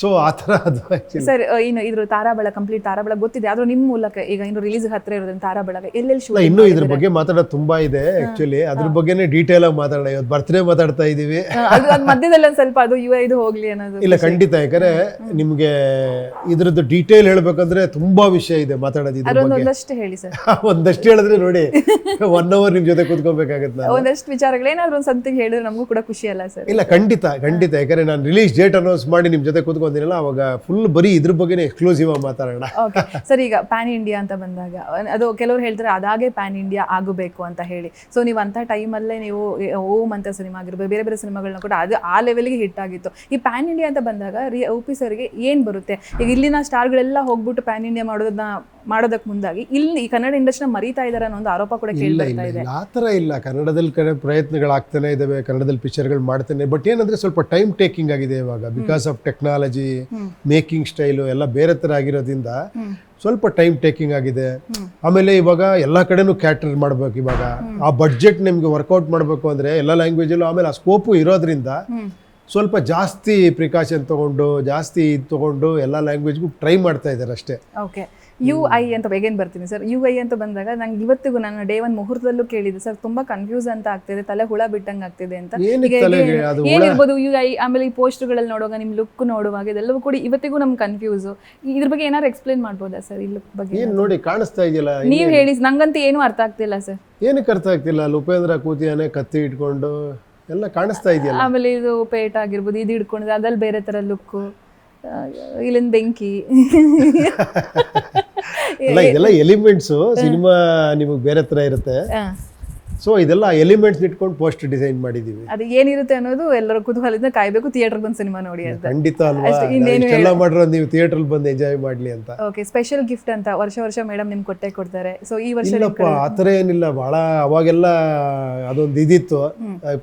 ಹ್ಮ್ ಆ ಆತರ ಅದು. ಸರ್ ಏನು ಇದ್ರ ತಾರಾಬಳ ಕಂಪ್ಲೀಟ್ ತಾರಾಬಳ ಗೊತ್ತಿದೆ. ಆದ್ರೂ ನಿಮ್ಮ ಮೂಲಕ ಈಗ ಇನ್ನು ರಿಲೀಸ್ ಹತ್ರ ಇರೋದ್ರಿಂದ ತಾರಾಬಳ ಎಲ್ಲೆಲ್ಲಿ ಶೂಟ್ ಇನ್ನೂ ಇದ್ರ ಬಗ್ಗೆ ಮಾತಾಡೋದು ತುಂಬಾ ಇದೆ ಆಕ್ಚುಲಿ ಅದ್ರ ಬಗ್ಗೆನೇ ಡೀಟೇಲ್ ಆಗಿ ಮಾತಾಡೋಣ. ಇವತ್ತು ಬರ್ತ್ಡೇ ಮಾತಾಡ್ತಾ ಇದೀವಿ. ಅದು ಮಧ್ಯದಲ್ಲಿ ಒಂದು ಸ್ವಲ್ಪ ಅದು ಯು ಇದು ಹೋಗ್ಲಿ ಅನ್ನೋದು ಇಲ್ಲ ಖಂಡಿತ. ಯಾಕಂದ್ರೆ ನಿಮಗೆ ಇದ್ರದ್ದು ಡೀಟೇಲ್ ಹೇಳ್ಬೇಕಂದ್ರೆ ತುಂಬಾ ವಿಷಯ ಇದೆ ಮಾತಾಡೋದು ಇದ್ರ ಒಂದಷ್ಟು ಹೇಳಿ ಸರ್ ಒಂದಷ್ಟು ಹೇಳಿದ್ರೆ ನೋಡಿ ಒನ್ ಅವರ್ ನಿಮ್ ಜೊತೆ ಕೂತ್ಕೋಬೇಕಾಗುತ್ತೆ ನಾನು. ಒಂದಷ್ಟು ವಿಚಾರಗಳು ಏನಾದ್ರು ಒಂದ್ ಸಂತಿಗೆ ಹೇಳಿದ್ರೆ ನಮಗೂ ಕೂಡ ಖುಷಿ ಅಲ್ಲ ಸರ್ ಇಲ್ಲ ಖಂಡಿತ ಖಂಡಿತ. ಯಾಕಂದ್ರೆ ನಾನು ರಿಲೀಸ್ ಡೇಟ್ ಅನೌನ್ಸ್ ಮಾಡಿ ನಿಮ್ ಜೊತೆ ಕೂತ್ಕೊಂಡಿರಲ್ಲ ಅವಾಗ ಫುಲ್ ಬರೀ ಇದ್ರ ಬಗ್ಗೆನೇ ಎಕ್ಸ್ಕ್ಲೂಸಿವ್ ಆಗಿ ಮಾತಾಡೋಣ. ಓಕೆ ಸರ್ ಈಗ ಪ್ಯಾನ್ ಇಂಡಿಯಾ ಅಂತ ಬಂದಾಗ ಅದು ಕೆಲವರು ಹೇಳ್ತಾರೆ ಅದಾಗೆ ಪ್ಯಾನ್ ಇಂಡಿಯಾ ಆಗಬೇಕು ಅಂತ ಹೇಳಿ. ಸೊ ನೀವು ಅಂತ ಟೈಮಲ್ಲೇ ನೀವು ಓಮ್ ಅಂತ ಸಿನಿಮಾ ಆಗಿರ್ಬೋದು ಬೇರೆ ಬೇರೆ ಸಿನಿಮಾಗಳನ್ನ ಕೂಡ ಅದು ಆ ಲೆವೆಲ್ಗೆ ಹಿಟ್ ಆಗಿತ್ತು. ಈ ಪ್ಯಾನ್ ಇಂಡಿಯಾ ಅಂತ ಬಂದಾಗ ರಿ ಪಿ ಸರ್ಗೆ ಏನು ಬರುತ್ತೆ? ಈಗ ಇಲ್ಲಿನ ಸ್ಟಾರ್ಗಳೆಲ್ಲ ಹೋಗ್ಬಿಟ್ಟು ಪ್ಯಾನ್ ಇಂಡಿಯಾ ಮಾಡೋದನ್ನ ಮಾಡೋದಕ್ಕೆ ಮುಂದಾಗಿ ಇಲ್ಲಿ ಈ ಕನ್ನಡ ಇಂಡಸ್ಟ್ರಿನ ಮರಿತಾ ಇದಾರೆ ಅನ್ನೋ ಒಂದು ಆರೋಪ ಕೂಡ ಕೇಳಿ ಇದೆ. ಆ ಥರ ಇಲ್ಲ. ಕನ್ನಡದಲ್ಲಿ ಕಡೆ ಪ್ರಯತ್ನಗಳಾಗ್ತಾನೆ ಇದ್ದಾವೆ ಕನ್ನಡದಲ್ಲಿ ಪಿಕ್ಚರ್ಗಳು ಮಾಡ್ತಾನೆ ಬಟ್ ಏನಂದ್ರೆ ಸ್ವಲ್ಪ ಟೈಮ್ ಟೇಕಿಂಗ್ ಆಗಿದೆ ಇವಾಗ because of technology making style ಎಲ್ಲ ಬೇರೆ ಥರ ಆಗಿರೋದ್ರಿಂದ ಸ್ವಲ್ಪ ಟೈಮ್ ಟೇಕಿಂಗ್ ಆಗಿದೆ. ಆಮೇಲೆ ಇವಾಗ ಎಲ್ಲ ಕಡೆನೂ ಕ್ಯಾಟರ್ ಮಾಡಬೇಕು ಇವಾಗ. ಆ ಬಡ್ಜೆಟ್ ನಿಮಗೆ ವರ್ಕೌಟ್ ಮಾಡಬೇಕು ಅಂದ್ರೆ ಎಲ್ಲ ಲ್ಯಾಂಗ್ವೇಜಲ್ಲೂ ಆಮೇಲೆ ಆ ಸ್ಕೋಪು ಇರೋದ್ರಿಂದ ಸ್ವಲ್ಪ ಜಾಸ್ತಿ ಪ್ರಿಕಾಷನ್ ತಗೊಂಡು ಜಾಸ್ತಿ ಇದು ತಗೊಂಡು ಎಲ್ಲ ಲ್ಯಾಂಗ್ವೇಜ್ಗೂ ಟ್ರೈ ಮಾಡ್ತಾ ಇದ್ದಾರೆ ಅಷ್ಟೇ. ಓಕೆ ಯು ಐ ಅಂತ ಬೇಗೇನು ಬರ್ತೀನಿ ಸರ್. ಯು ಐ ಅಂತ ಬಂದಾಗ ನಂಗೆ ಇವತ್ತಿಗೂ ನಾನು ಡೇ ಒಂದು ಮುಹೂರ್ತದಲ್ಲೂ ಕೇಳಿದೆ ಸರ್. ತುಂಬಾ ಕನ್ಫ್ಯೂಸ್ ಅಂತ ಆಗ್ತಿದೆ. ತಲೆ ಹುಳ ಬಿಟ್ಟಂಗೆ ಆಗ್ತಿದೆ ಅಂತ. ಈಗ ಏನಿರ್ಬೋದು ಯು ಐ ಆಮೇಲೆ ಈ ಪೋಸ್ಟ್ಗಳಲ್ಲಿ ನೋಡುವಾಗ ನಿಮ್ಮ ಲುಕ್ ನೋಡುವಾಗ ಇದೆಲ್ಲವೂ ಕೂಡ ಇವತ್ತಿಗೂ ನಮ್ಗೆ ಕನ್ಫ್ಯೂಸ್ ಇದ್ರ ಬಗ್ಗೆ ಏನಾದ್ರು ಎಕ್ಸ್ಪ್ಲೇನ್ ಮಾಡ್ಬೋದಾ ಸರ್ ಈ ಲುಕ್ ಬಗ್ಗೆ? ಏನು ನೋಡಿ ಕಾಣಿಸ್ತಾ ಇದೆಯಲ್ಲ ನೀವು ಹೇಳಿ ನಂಗಂತೂ ಏನೂ ಅರ್ಥ ಆಗ್ತಿಲ್ಲ ಸರ್. ಏನಕ್ಕೆ ಅರ್ಥ ಆಗ್ತಿಲ್ಲ? ಅಲ್ಲಿ ಉಪೇಂದ್ರ ಕೂತಿಯಾನೆ ಕತ್ತಿ ಇಟ್ಕೊಂಡು ಎಲ್ಲ ಕಾಣಿಸ್ತಾ ಇದೆಯಲ್ಲ? ಆಮೇಲೆ ಇದು ಪೇಟ್ ಆಗಿರ್ಬೋದು ಇದು ಹಿಡ್ಕೊಂಡಿದೆ ಅದ್ರಲ್ಲಿ ಬೇರೆ ತರ ಲುಕ್ಕು ಇಲ್ಲಿಂದ ಬೆಂಕಿ. ಎಲ್ಲ ಇದೆಲ್ಲ ಎಲಿಮೆಂಟ್ಸು ಸಿನಿಮಾ ನಿಮಗೆ ಬೇರೆ ಥರ ಇರುತ್ತೆ. ಸೊ ಇದೆಲ್ಲ ಎಲಿಮೆಂಟ್ಸ್ ಇಟ್ಕೊಂಡು ಪೋಸ್ಟ್ ಡಿಸೈನ್ ಮಾಡಿದೀವಿ. ಅದು ಏನಿರುತ್ತೆ ಅನ್ನೋದು ಎಲ್ಲರ ಕುತೂಹಲದಿಂದ ಕಾಯ್ಬೇಕು ಥಿಯೇಟರ್ ಬಂದು ಸಿನಿಮಾ ನೋಡಿ ಅಂತ. ಖಂಡಿತ ಅಲ್ವಾ? ಮಾಡಿರೋ ನೀವು ಥಿಯೇಟರ್ ಬಂದು ಎಂಜಾಯ್ ಮಾಡ್ಲಿ ಅಂತ. ಓಕೆ ಸ್ಪೆಷಲ್ ಗಿಫ್ಟ್ ಅಂತ. ವರ್ಷ ವರ್ಷ ಮೇಡಮ್ ನಿಮ್ಗೆ ಕೊಟ್ಟೆ ಕೊಡ್ತಾರೆ. ಸೊ ಈ ವರ್ಷ ಇಲ್ಲಪ್ಪ ಆ ಥರ ಏನಿಲ್ಲ. ಭಾಳ ಅವಾಗೆಲ್ಲ ಅದೊಂದು ಇದಿತ್ತು.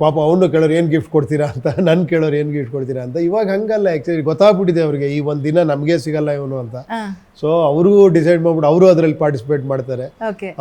ಪಾಪ ಅವನು ಕೇಳೋರು ಏನು ಗಿಫ್ಟ್ ಕೊಡ್ತೀರಾ ಅಂತ ನನ್ ಕೇಳೋರು ಏನು ಗಿಫ್ಟ್ ಕೊಡ್ತೀರಾ ಅಂತ. ಇವಾಗ ಹಂಗಲ್ಲ ಆ್ಯಕ್ಚುಲಿ ಗೊತ್ತಾಗ್ಬಿಟ್ಟಿದೆ ಅವ್ರಿಗೆ ಈ ಒಂದು ದಿನ ನಮಗೆ ಸಿಗಲ್ಲ ಇವನು ಅಂತ. ಸೊ ಅವರು ಡಿಸೈಡ್ ಮಾಡ್ಬಿಟ್ಟು ಅವರು ಅದರಲ್ಲಿ ಪಾರ್ಟಿಸಿಪೇಟ್ ಮಾಡ್ತಾರೆ.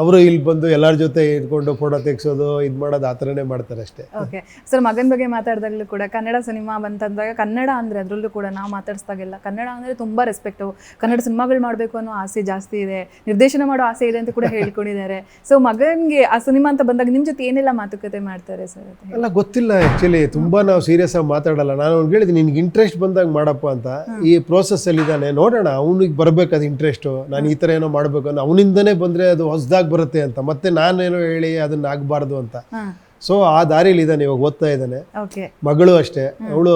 ಅವರು ಇಲ್ಲಿ ಬಂದು ಎಲ್ಲರ ಜೊತೆ ಇಟ್ಕೊಂಡು ಫೋಟೋ ತೆಗ್ಸೋದು ಇದು ಮಾಡೋದು ಆ ಥರನೇ ಮಾಡ್ತಾರೆ ಅಷ್ಟೇ. ಓಕೆ ಸರ್ ಮಗನ ಬಗ್ಗೆ ಮಾತಾಡಿದಾಗಲೂ ಕೂಡ ಕನ್ನಡ ಸಿನಿಮಾ ಬಂತಂದಾಗ ಕನ್ನಡ ಅಂದರೆ ಅದರಲ್ಲೂ ಕೂಡ ನಾವು ಮಾತಾಡಿಸ್ದಾಗೆಲ್ಲ ಕನ್ನಡ ಅಂದರೆ ತುಂಬ ರೆಸ್ಪೆಕ್ಟು ಕನ್ನಡ ಸಿನಿಮಾಗಳು ಮಾಡಬೇಕು ಅನ್ನೋ ಆಸೆ ಜಾಸ್ತಿ ಇದೆ. ನಿರ್ದೇಶನ ಮಾಡೋ ಆಸೆ ಇದೆ ಅಂತ ಕೂಡ ಹೇಳ್ಕೊಂಡಿದ್ದಾರೆ. ಸೊ ಮಗನಿಗೆ ಆ ಸಿನಿಮಾ ಅಂತ ಬಂದಾಗ ನಿಮ್ಮ ಜೊತೆ ಏನೆಲ್ಲ ಮಾತುಕತೆ ಮಾಡ್ತಾರೆ ಸರ್ ಎಲ್ಲ ಗೊತ್ತಿಲ್ಲ ಆ್ಯಕ್ಚುಲಿ ತುಂಬ ನಾವು ಸೀರಿಯಸ್ ಆಗಿ ಮಾತಾಡಲ್ಲ. ನಾನು ಅವ್ನಿಗೆ ಹೇಳಿದ್ದೀನಿ ನಿನ್ಗೆ ಇಂಟ್ರೆಸ್ಟ್ ಬಂದಾಗ ಮಾಡಪ್ಪ ಅಂತ. ಈ ಪ್ರೋಸೆಸ್ ಅಲ್ಲಿ ಇದ್ದಾನೆ. ನೋಡೋಣ ಅವನಿಗೆ ಬರಬೇಕು ಅದು ಇಂಟ್ರೆಸ್ಟು ನಾನು ಈ ಥರ ಏನೋ ಮಾಡಬೇಕು ಅನ್ನೋ ಅವನಿಂದನೇ ಬಂದರೆ ಅದು ಹೊಸದಾಗಿ ಬರುತ್ತೆ ಅಂತ. ಮತ್ತೆ ನಾನೇನೋ ಹೇಳಿ ಅದನ್ನ ಆಗಬಾರ್ದು ಅಂತ. ಸೊ ಆ ದಾರಿಲಿ ಇದ್ದಾನೆ ಇವಾಗ ಓದ್ತಾ ಇದ್ದಾನೆ. ಮಗಳು ಅಷ್ಟೇ. ಅವಳು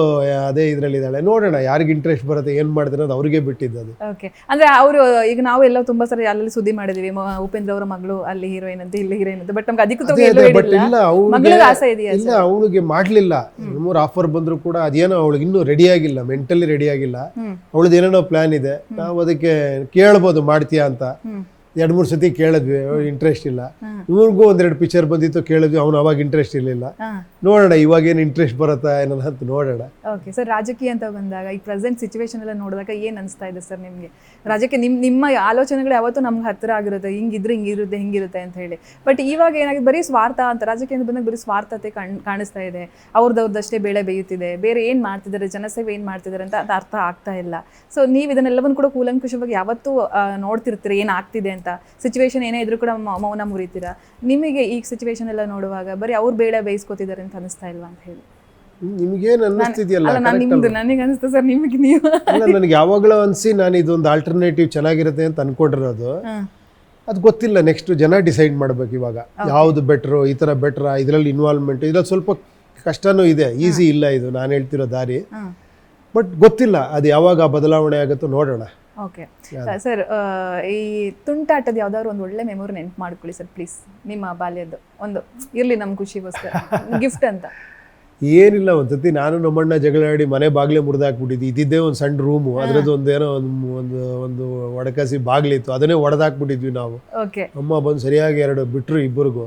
ಅದೇ ಇದ್ರಲ್ಲಿ ಇದ್ದಾಳೆ. ನೋಡೋಣ ಯಾರಿಗೆ ಇಂಟ್ರೆಸ್ಟ್ ಬರುತ್ತೆ ಏನ್ ಮಾಡ್ತಾರೆ ಅದು ಅವ್ರಿಗೆ ಬಿಟ್ಟಿದ್ದು ಅದು. ಓಕೆ ಅಂದ್ರೆ ಅವರು ಈಗ ನಾವು ಎಲ್ಲ ತುಂಬಾ ಸರಿ ಅಲ್ಲಿ ಸುದ್ದಿ ಮಾಡಿದೀವಿ. ಉಪೇಂದ್ರ ಅವರ ಮಗಳು ಅಲ್ಲಿ ಹೀರೋಯಿನ್ ಅಂತ ಇಲ್ಲಿ ಹೀರೋಯಿನ್ ಅಂತ. ಬಟ್ ನಮ್ಗೆ ಅಧಿಕೃತ ಆಸೆ ಇಲ್ಲ ಅವಳಿಗೆ ಮಾಡ್ಲಿಲ್ಲ. ಮೂರು ಆಫರ್ ಬಂದ್ರು ಕೂಡ ಅದೇನೋ ಅವಳಿಗೆ ಇನ್ನೂ ರೆಡಿ ಆಗಿಲ್ಲ ಮೆಂಟಲಿ ರೆಡಿ ಆಗಿಲ್ಲ. ಅವಳದ್ದು ಏನೇನೋ ಪ್ಲಾನ್ ಇದೆ. ನಾವು ಅದಕ್ಕೆ ಕೇಳ್ಬೋದು ಮಾಡ್ತೀಯಾ ಅಂತ. ಎರಡು ಮೂರು ಸತಿ ಕೇಳಿದ್ವಿ ಇಂಟ್ರೆಸ್ಟ್ ಇಲ್ಲ. ಇವ್ರಿಗೂ ಒಂದೆರಡು ಪಿಕ್ಚರ್ ಬಂದಿತ್ತು ಕೇಳಿದ್ವಿ ಅವನು ಅವಾಗ ಇಂಟ್ರೆಸ್ಟ್ ಇರಲಿಲ್ಲ. ನೋಡೋಣ ಇವಾಗ ಏನು ಇಂಟ್ರೆಸ್ಟ್ ಬರುತ್ತಾ ಏನಲ್ಲ ಅಂತ ನೋಡೋಣ. ಓಕೆ ಸರ್ ರಾಜಕೀಯ ಅಂತ ಬಂದಾಗ ಈ ಪ್ರೆಸೆಂಟ್ ಸಿಚುವೇಶನ್ ಎಲ್ಲ ನೋಡಿದಾಗ ಏನು ಅನಿಸ್ತಾ ಇದೆ ಸರ್ ನಿಮಗೆ? ರಾಜಕೀಯ ನಿಮ್ಮ ನಿಮ್ಮ ಆಲೋಚನೆಗಳು ಯಾವತ್ತೂ ನಮ್ಗೆ ಹತ್ತಿರ ಆಗಿರುತ್ತೆ ಹಿಂಗಿದ್ರೆ ಹಿಂಗಿರುತ್ತೆ ಹಿಂಗಿರುತ್ತೆ ಅಂತ ಹೇಳಿ. ಬಟ್ ಇವಾಗ ಏನಾಗಿದೆ ಬರೀ ಸ್ವಾರ್ಥ ಅಂತ ರಾಜಕೀಯ ಅಂತ ಬಂದಾಗ ಬರೀ ಸ್ವಾರ್ಥತೆ ಕಣ್ ಕಾಣಿಸ್ತಾ ಇದೆ. ಅವ್ರದ್ದವ್ರದ್ದಷ್ಟೇ ಬೇಳೆ ಬೇಯುತ್ತಿದೆ. ಬೇರೆ ಏನು ಮಾಡ್ತಿದ್ದಾರೆ ಜನಸೇವೆ ಏನು ಮಾಡ್ತಿದ್ದಾರೆ ಅಂತ ಅದು ಅರ್ಥ ಆಗ್ತಾ ಇಲ್ಲ. ಸೊ ನೀವು ಇದನ್ನೆಲ್ಲವನ್ನು ಕೂಡ ಕೂಲಂಕುಷವಾಗಿ ಯಾವತ್ತೂ ನೋಡ್ತಿರ್ತೀರಿ ಏನು ಆಗ್ತಿದೆ ಅಂತ. ಸಿಚುವೇಶನ್ ಏನೇ ಇದ್ರೂ ಕೂಡ ಮೌನ ಮುರಿತೀರಾ? ನಿಮಗೆ ಈ ಸಿಚುವೇಶನ್ ಎಲ್ಲ ನೋಡುವಾಗ ಬರೀ ಅವ್ರು ಬೇಳೆ ಬೇಯಿಸ್ಕೋತಿದ್ದಾರೆ ಅಂತ ಅನಿಸ್ತಾ ಇಲ್ವಾ ಅಂತ ಹೇಳಿ. ನಿಮ್ಗೇನ್ ಅನ್ನಿಸ್ತಿದ್ಯಲ್ಲ ನಿಮ್ದು ನನಗೆ ಅನಿಸ್ತು ಸರ್ ನಿಮಗೆ ನೀವು. ಅಲ್ಲ ನನಗೆ ಯಾವಾಗಲೂ ಅನ್ಸಿ ನಾನು ಇದೊಂದು ಆಲ್ಟರ್ನೇಟಿವ್ ಚೆನ್ನಾಗಿರುತ್ತೆ ಅಂತ ಅನ್ಕೊಂಡಿರೋದು ಅದು. ಗೊತ್ತಿಲ್ಲ ನೆಕ್ಸ್ಟ್ ಜನ ಡಿಸೈಡ್ ಮಾಡ್ಬೇಕು ಇವಾಗ. ಯಾವುದು ಬೆಟ್ರು ಈ ಥರ ಬೆಟ್ರ ಇದರಲ್ಲಿ ಇನ್ವಾಲ್ವ್ಮೆಂಟ್ ಇದ್ರಲ್ಲಿ ಸ್ವಲ್ಪ ಕಷ್ಟನೂ ಇದೆ. ಈಸಿ ಇಲ್ಲ ಇದು ನಾನು ಹೇಳ್ತಿರೋ ದಾರಿ. ಬಟ್ ಗೊತ್ತಿಲ್ಲ ಅದು ಯಾವಾಗ ಬದಲಾವಣೆ ಆಗುತ್ತೋ ನೋಡೋಣ. ಓಕೆ ಸರ್ ಈ ತುಂಟಾಟದ ಯಾವ್ದಾದ್ರು ಒಂದು ಒಳ್ಳೆ ಮೆಮೊರಿ ನೆನ್ಪು ಮಾಡ್ಕೊಳ್ಳಿ ಸರ್ ಪ್ಲೀಸ್ ನಿಮ್ಮ ಬಾಲ್ಯದ್ದು. ಒಂದು ಇರ್ಲಿ ನಮ್ಮ ಖುಷಿಗೋಸ್ಕರ. ಗಿಫ್ಟ್ ಅಂತ. ಏನಿಲ್ಲ ಒಂದ್ಸತಿ ನಾನು ನಮ್ಮಣ್ಣ ಜಗಳಾಡಿ ಮನೆ ಬಾಗ್ಲೇ ಮುರಿದಾಕ್ಬಿಟ್ಟಿದ್ದು ಇದ್ದಿದ್ದೇ ಒಂದು ಸಣ್ಣ ರೂಮು ಅದ್ರದ್ದು ಒಂದೇನೋ ಒಂದು ಒಂದು ಒಂದು ಒಡಕಸಿ ಬಾಗ್ಲಿತ್ತು. ಅದನ್ನೇ ಒಡೆದಾಕ್ಬಿಟ್ಟಿದ್ವಿ ನಾವು. ಓಕೆ ಅಮ್ಮ ಬಂದು ಸರಿಯಾಗಿ ಎರಡು ಬಿಟ್ರು ಇಬ್ಬರಿಗೂ.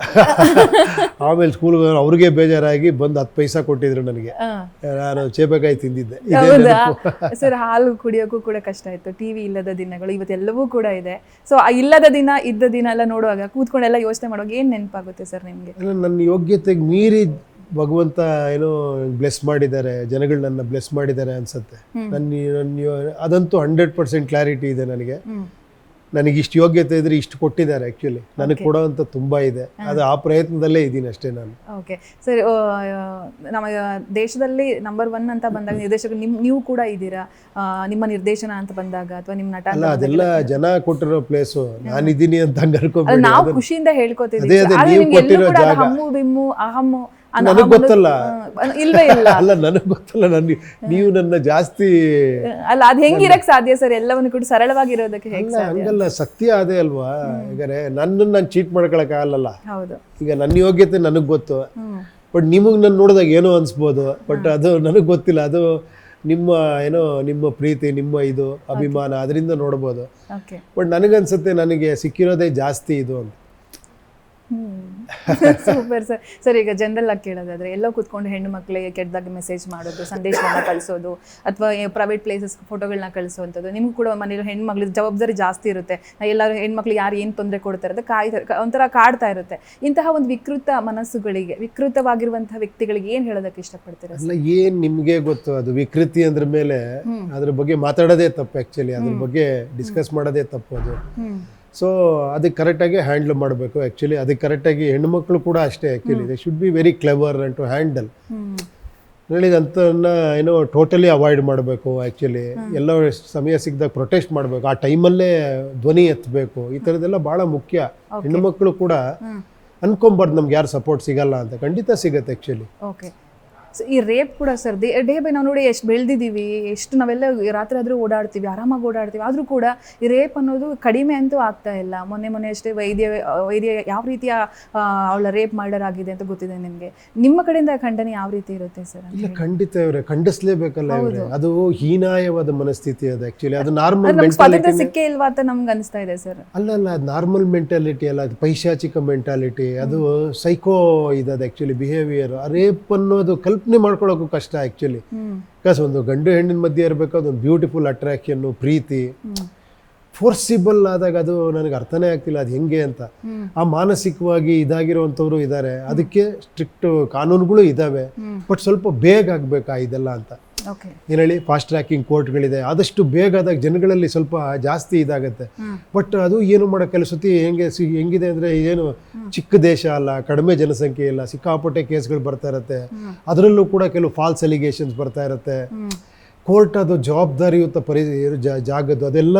ಆಮೇಲೆ ಸ್ಕೂಲ್ಗೆ ಅವ್ರಿಗೆ ಬೇಜಾರಾಗಿ ಬಂದು ಹತ್ತು ಪೈಸಾ ಕೊಟ್ಟಿದ್ರು ನನಗೆ. ನಾನು ಚೇಪೆಕಾಯಿ ತಿಂದಿದ್ದೆ. ಹೌದಾ? ಸರ್ ಹಾಲು ಕುಡಿಯೋಕ್ಕೂ ಕೂಡ ಕಷ್ಟ ಇತ್ತು. ಟಿವಿ ಇಲ್ಲದ ದಿನಗಳು ಇವತ್ತೆಲ್ಲವೂ ಕೂಡ ಇದೆ. ಸೊ ಇಲ್ಲದ ದಿನ ಇದ್ದ ದಿನ ಎಲ್ಲ ನೋಡುವಾಗ ಕೂತ್ಕೊಂಡೆಲ್ಲ ಯೋಚನೆ ಮಾಡುವಾಗ ಏನ್ ನೆನಪಾಗುತ್ತೆ ಸರ್ ನಿಮಗೆ? ನನ್ನ ಯೋಗ್ಯತೆಗೆ ಮೀರಿ ಭಗವಂತ ಏನೋ ಬ್ಲೆಸ್ ಮಾಡಿದ್ದಾರೆ ಜನಗಳು ನನ್ನ ಬ್ಲೆಸ್ ಮಾಡಿದ್ದಾರೆ ಅನ್ಸುತ್ತೆ. ನನ್ನ ನನ್ನ ಅದಂತೂ ಹಂಡ್ರೆಡ್ ಪರ್ಸೆಂಟ್ ಕ್ಲಾರಿಟಿ ಇದೆ ನನಗೆ. ನನಗೆ ಇಷ್ಟು ಯೋಗ್ಯತೆ ಇದ್ರೆ ಇಷ್ಟು ಕೊಟ್ಟಿದ್ದಾರೆ ಆ್ಯಕ್ಚುಲಿ ನನಗೆ ಅಂತ ತುಂಬ ಇದೆ. ಅದು ಆ ಪ್ರಯತ್ನದಲ್ಲೇ ಇದ್ದೀನಿ ಅಷ್ಟೇ ನಾನು. ಓಕೆ ಸರ್ ನಮ್ಮ ದೇಶದಲ್ಲಿ ನಂಬರ್ ಒನ್ ಅಂತ ಬಂದಾಗ ನಿರ್ದೇಶಕ ನಿಮ್ ನೀವು ಕೂಡ ಇದ್ದೀರಾ? ನಿಮ್ಮ ನಿರ್ದೇಶನ ಅಂತ ಬಂದಾಗ ಅಥವಾ ನಿಮ್ಮ ನಟ ಅಲ್ಲ ಅದೆಲ್ಲ ಜನ ಕೊಟ್ಟಿರೋ ಪ್ಲೇಸು ನಾನಿದ್ದೀನಿ ಅಂತ ಹಂಗೆ ನಾವು ಖುಷಿಯಿಂದ ಖುಷಿಯಿಂದ ಅದೇ ಅದೇ ನೀವು ಕೊಟ್ಟಿರೋ ಜಾಗ. ಹಮ್ಮು ಬಿಮ್ಮು ಅಹಮ್ಮು ನನಗ್ ಗೊತ್ತಲ್ಲ. ಇಲ್ವೇ ಇಲ್ಲ. ಅಲ್ಲ ನನಗೆ ಗೊತ್ತಲ್ಲ ನನಗೆ ನೀವು ನನ್ನ ಜಾಸ್ತಿ ಅಲ್ಲ ಅದ್ ಹೆಂಗಿರಕ್ ಸಾಧ್ಯ ಸರ್? ಎಲ್ಲವನ್ನು ಕೂಡ ಸರಳವಾಗಿರೋದಕ್ಕೆ ಹೇಗೆ ಹಂಗಲ್ಲ ಸತ್ಯ ಅದೇ ಅಲ್ವಾ? ಯಾಕಂದ್ರೆ ನನ್ನನ್ನು ನಾನು ಚೀಟ್ ಮಾಡ್ಕೊಳಕ್ ಆಗಲ್ಲ ಹೌದು. ಈಗ ನನ್ನ ಯೋಗ್ಯತೆ ನನಗೆ ಗೊತ್ತು. ಬಟ್ ನಿಮಗೆ ನಾನು ನೋಡಿದಾಗ ಏನೋ ಅನ್ಸ್ಬೋದು. ಬಟ್ ಅದು ನನಗೆ ಗೊತ್ತಿಲ್ಲ. ಅದು ನಿಮ್ಮ ಏನೋ ನಿಮ್ಮ ಪ್ರೀತಿ ನಿಮ್ಮ ಇದು ಅಭಿಮಾನ ಅದರಿಂದ ನೋಡ್ಬೋದು. ಬಟ್ ನನಗನ್ಸುತ್ತೆ ನನಗೆ ಸಿಕ್ಕಿರೋದೇ ಜಾಸ್ತಿ ಇದು ಅಂತ. ಸೂಪರ್ ಸರ್ ಸರ್ ಈಗ ಜನರಲ್ ಆಗಿ ಕೇಳೋದಾದ್ರೆ ಎಲ್ಲೋ ಕುತ್ಕೊಂಡು ಹೆಣ್ಣು ಮಕ್ಕಳಿಗೆ ಕೆಟ್ಟದಾಗ ಮೆಸೇಜ್ ಮಾಡೋದು ಸಂದೇಶಗಳನ್ನ ಕಳಿಸೋದು ಅಥವಾ ಪ್ರೈವೇಟ್ ಪ್ಲೇಸಸ್ ಫೋಟೋಗಳನ್ನ ಕಳಿಸುವಂಥದ್ದು ನಿಮ್ಗೂ ಕೂಡ ಮನೇಲಿ ಹೆಣ್ಮಕ್ಳಿಗೆ ಜವಾಬ್ದಾರಿ ಜಾಸ್ತಿ ಇರುತ್ತೆ. ಎಲ್ಲರೂ ಹೆಣ್ಮಕ್ಳಿಗೆ ಯಾರು ಏನು ತೊಂದರೆ ಕೊಡ್ತಾರೆ ಅಂತ ಕಾಯ್ ಒಂಥರ ಕಾಡ್ತಾ ಇರುತ್ತೆ. ಇಂತಹ ಒಂದು ವಿಕೃತ ಮನಸ್ಸುಗಳಿಗೆ ವಿಕೃತವಾಗಿರುವಂತಹ ವ್ಯಕ್ತಿಗಳಿಗೆ ಏನು ಹೇಳೋದಕ್ಕೆ ಇಷ್ಟಪಡ್ತೀರಾ ಅಲ್ಲ ಏನು ನಿಮಗೆ ಗೊತ್ತು? ಅದು ವಿಕೃತಿ ಅಂದ್ರ ಮೇಲೆ ಅದ್ರ ಬಗ್ಗೆ ಮಾತಾಡೋದೇ ತಪ್ಪು ಆ್ಯಕ್ಚುಲಿ ಅದ್ರ ಬಗ್ಗೆ ಡಿಸ್ಕಸ್ ಮಾಡೋದೇ ತಪ್ಪು ಅದು. ಸೊ ಅದಕ್ಕೆ ಕರೆಕ್ಟಾಗಿ ಹ್ಯಾಂಡಲ್ ಮಾಡಬೇಕು. ಆ್ಯಕ್ಚುಲಿ ಅದಕ್ಕೆ ಕರೆಕ್ಟಾಗಿ ಹೆಣ್ಮಕ್ಳು ಕೂಡ ಅಷ್ಟೇ actually they should be very clever and to handle ಹೇಳಿದಂಥನ್ನ ಏನೋ ಟೋಟಲಿ ಅವಾಯ್ಡ್ ಮಾಡಬೇಕು ಆ್ಯಕ್ಚುಲಿ ಎಲ್ಲೋ ಸಮಯ ಸಿಕ್ಕಿದಾಗ ಪ್ರೊಟೆಸ್ಟ್ ಮಾಡಬೇಕು. ಆ ಟೈಮಲ್ಲೇ ಧ್ವನಿ ಎತ್ತಬೇಕು ಈ ಥರದ್ದೆಲ್ಲ ಭಾಳ ಮುಖ್ಯ. ಹೆಣ್ಣುಮಕ್ಕಳು ಕೂಡ ಅನ್ಕೊಂಬಾರ್ದು ನಮ್ಗೆ ಯಾರು ಸಪೋರ್ಟ್ ಸಿಗಲ್ಲ ಅಂತ. ಖಂಡಿತ ಸಿಗುತ್ತೆ ಆ್ಯಕ್ಚುಲಿ ಓಕೆ ಸೊ ಈ ರೇಪ್ ಕೂಡ ಸರ್ ದೇ ಡೇ ಬೈ ನಾವು ನೋಡಿ ಎಷ್ಟು ಬೆಳೆದಿದ್ದೀವಿ ಎಷ್ಟು ನಾವೆಲ್ಲ ರಾತ್ರಿ ಆದರೂ ಓಡಾಡ್ತೀವಿ ಆರಾಮಾಗಿ ಓಡಾಡ್ತೀವಿ. ಆದರೂ ಕೂಡ ಈ ರೇಪ್ ಅನ್ನೋದು ಕಡಿಮೆ ಅಂತೂ ಆಗ್ತಾ ಇಲ್ಲ. ಮೊನ್ನೆ ಮೊನ್ನೆ ಅಷ್ಟೇ ವೈದ್ಯ ವೈದ್ಯ ಯಾವ ರೀತಿಯ ಅವಳ ರೇಪ್ ಮರ್ಡರ್ ಆಗಿದೆ ಅಂತ ಗೊತ್ತಿದೆ ನಿಮಗೆ. ನಿಮ್ಮ ಕಡೆಯಿಂದ ಖಂಡನೆ ಯಾವ ರೀತಿ ಇರುತ್ತೆ ಸರ್ ಇಲ್ಲ ಖಂಡಿತ ಇವರೇ ಖಂಡಿಸ್ಲೇಬೇಕಲ್ಲ ಇವರೇ. ಅದು ಹೀನಾಯವಾದ ಮನಸ್ಥಿತಿ ಅದು ಆ್ಯಕ್ಚುಲಿ ಅದು ನಾರ್ಮಲ್ ಸ್ವಾತಂತ್ರ್ಯ ಮೆಂಟಾಲಿಟಿ ಸಿಕ್ಕೇ ಇಲ್ವಾ ಅಂತ ನಮ್ಗೆ ಅನಿಸ್ತಾ ಇದೆ ಸರ್ ಅಲ್ಲ ಅಲ್ಲ ಅದು ನಾರ್ಮಲ್ ಮೆಂಟಾಲಿಟಿ ಅಲ್ಲ ಅದು ಪೈಶಾಚಿಕ ಮೆಂಟಾಲಿಟಿ ಅದು ಸೈಕೋ ಇದದು ಆ್ಯಕ್ಚುಲಿ ಬಿಹೇವಿಯರ್ ರೇಪ್ ಅನ್ನೋದು ಕಲ್ಪನೆ ಮಾಡ್ಕೊಳ್ಳೋಕ್ಕೂ ಕಷ್ಟ ಆ್ಯಕ್ಚುಲಿ ಬಿಕಾಸ್ ಒಂದು ಗಂಡು ಹೆಣ್ಣಿನ ಮಧ್ಯೆ ಇರಬೇಕಾದ ಒಂದು ಬ್ಯೂಟಿಫುಲ್ ಅಟ್ರಾಕ್ಷನ್ನು ಪ್ರೀತಿ. ಫೋರ್ಸಿಬಲ್ ಆದಾಗ ಅದು ನನಗೆ ಅರ್ಥನೇ ಆಗ್ತಿಲ್ಲ ಅದು ಹೆಂಗೆ ಅಂತ. ಆ ಮಾನಸಿಕವಾಗಿ ಇದಾಗಿರುವಂಥವ್ರು ಇದ್ದಾರೆ. ಅದಕ್ಕೆ ಸ್ಟ್ರಿಕ್ಟ್ ಕಾನೂನುಗಳು ಇದ್ದಾವೆ. ಬಟ್ ಸ್ವಲ್ಪ ಬೇಗ ಆಗ್ಬೇಕಾ ಇದೆಲ್ಲ ಅಂತ. ಏನು ಹೇಳಿ ಫಾಸ್ಟ್ ಟ್ರ್ಯಾಕಿಂಗ್ ಕೋರ್ಟ್ಗಳಿದೆ ಆದಷ್ಟು ಬೇಗ ಆದಾಗ ಜನಗಳಲ್ಲಿ ಸ್ವಲ್ಪ ಜಾಸ್ತಿ ಇದಾಗುತ್ತೆ. ಬಟ್ ಅದು ಏನು ಮಾಡೋ ಕೆಲಸತಿ ಹೆಂಗೆ ಸಿ ಹೆಂಗಿದೆ ಅಂದರೆ ಏನು ಚಿಕ್ಕ ದೇಶ ಅಲ್ಲ ಕಡಿಮೆ ಜನಸಂಖ್ಯೆ ಇಲ್ಲ ಸಿಕ್ಕಾಪಟ್ಟೆ ಕೇಸ್ಗಳು ಬರ್ತಾ ಇರುತ್ತೆ. ಅದರಲ್ಲೂ ಕೂಡ ಕೆಲವು ಫಾಲ್ಸ್ ಅಲಿಗೇಷನ್ಸ್ ಬರ್ತಾ ಇರುತ್ತೆ. ಕೋರ್ಟ್ ಅದು ಜವಾಬ್ದಾರಿಯುತ ಪರಿ ಜಾಗದ್ದು ಅದೆಲ್ಲ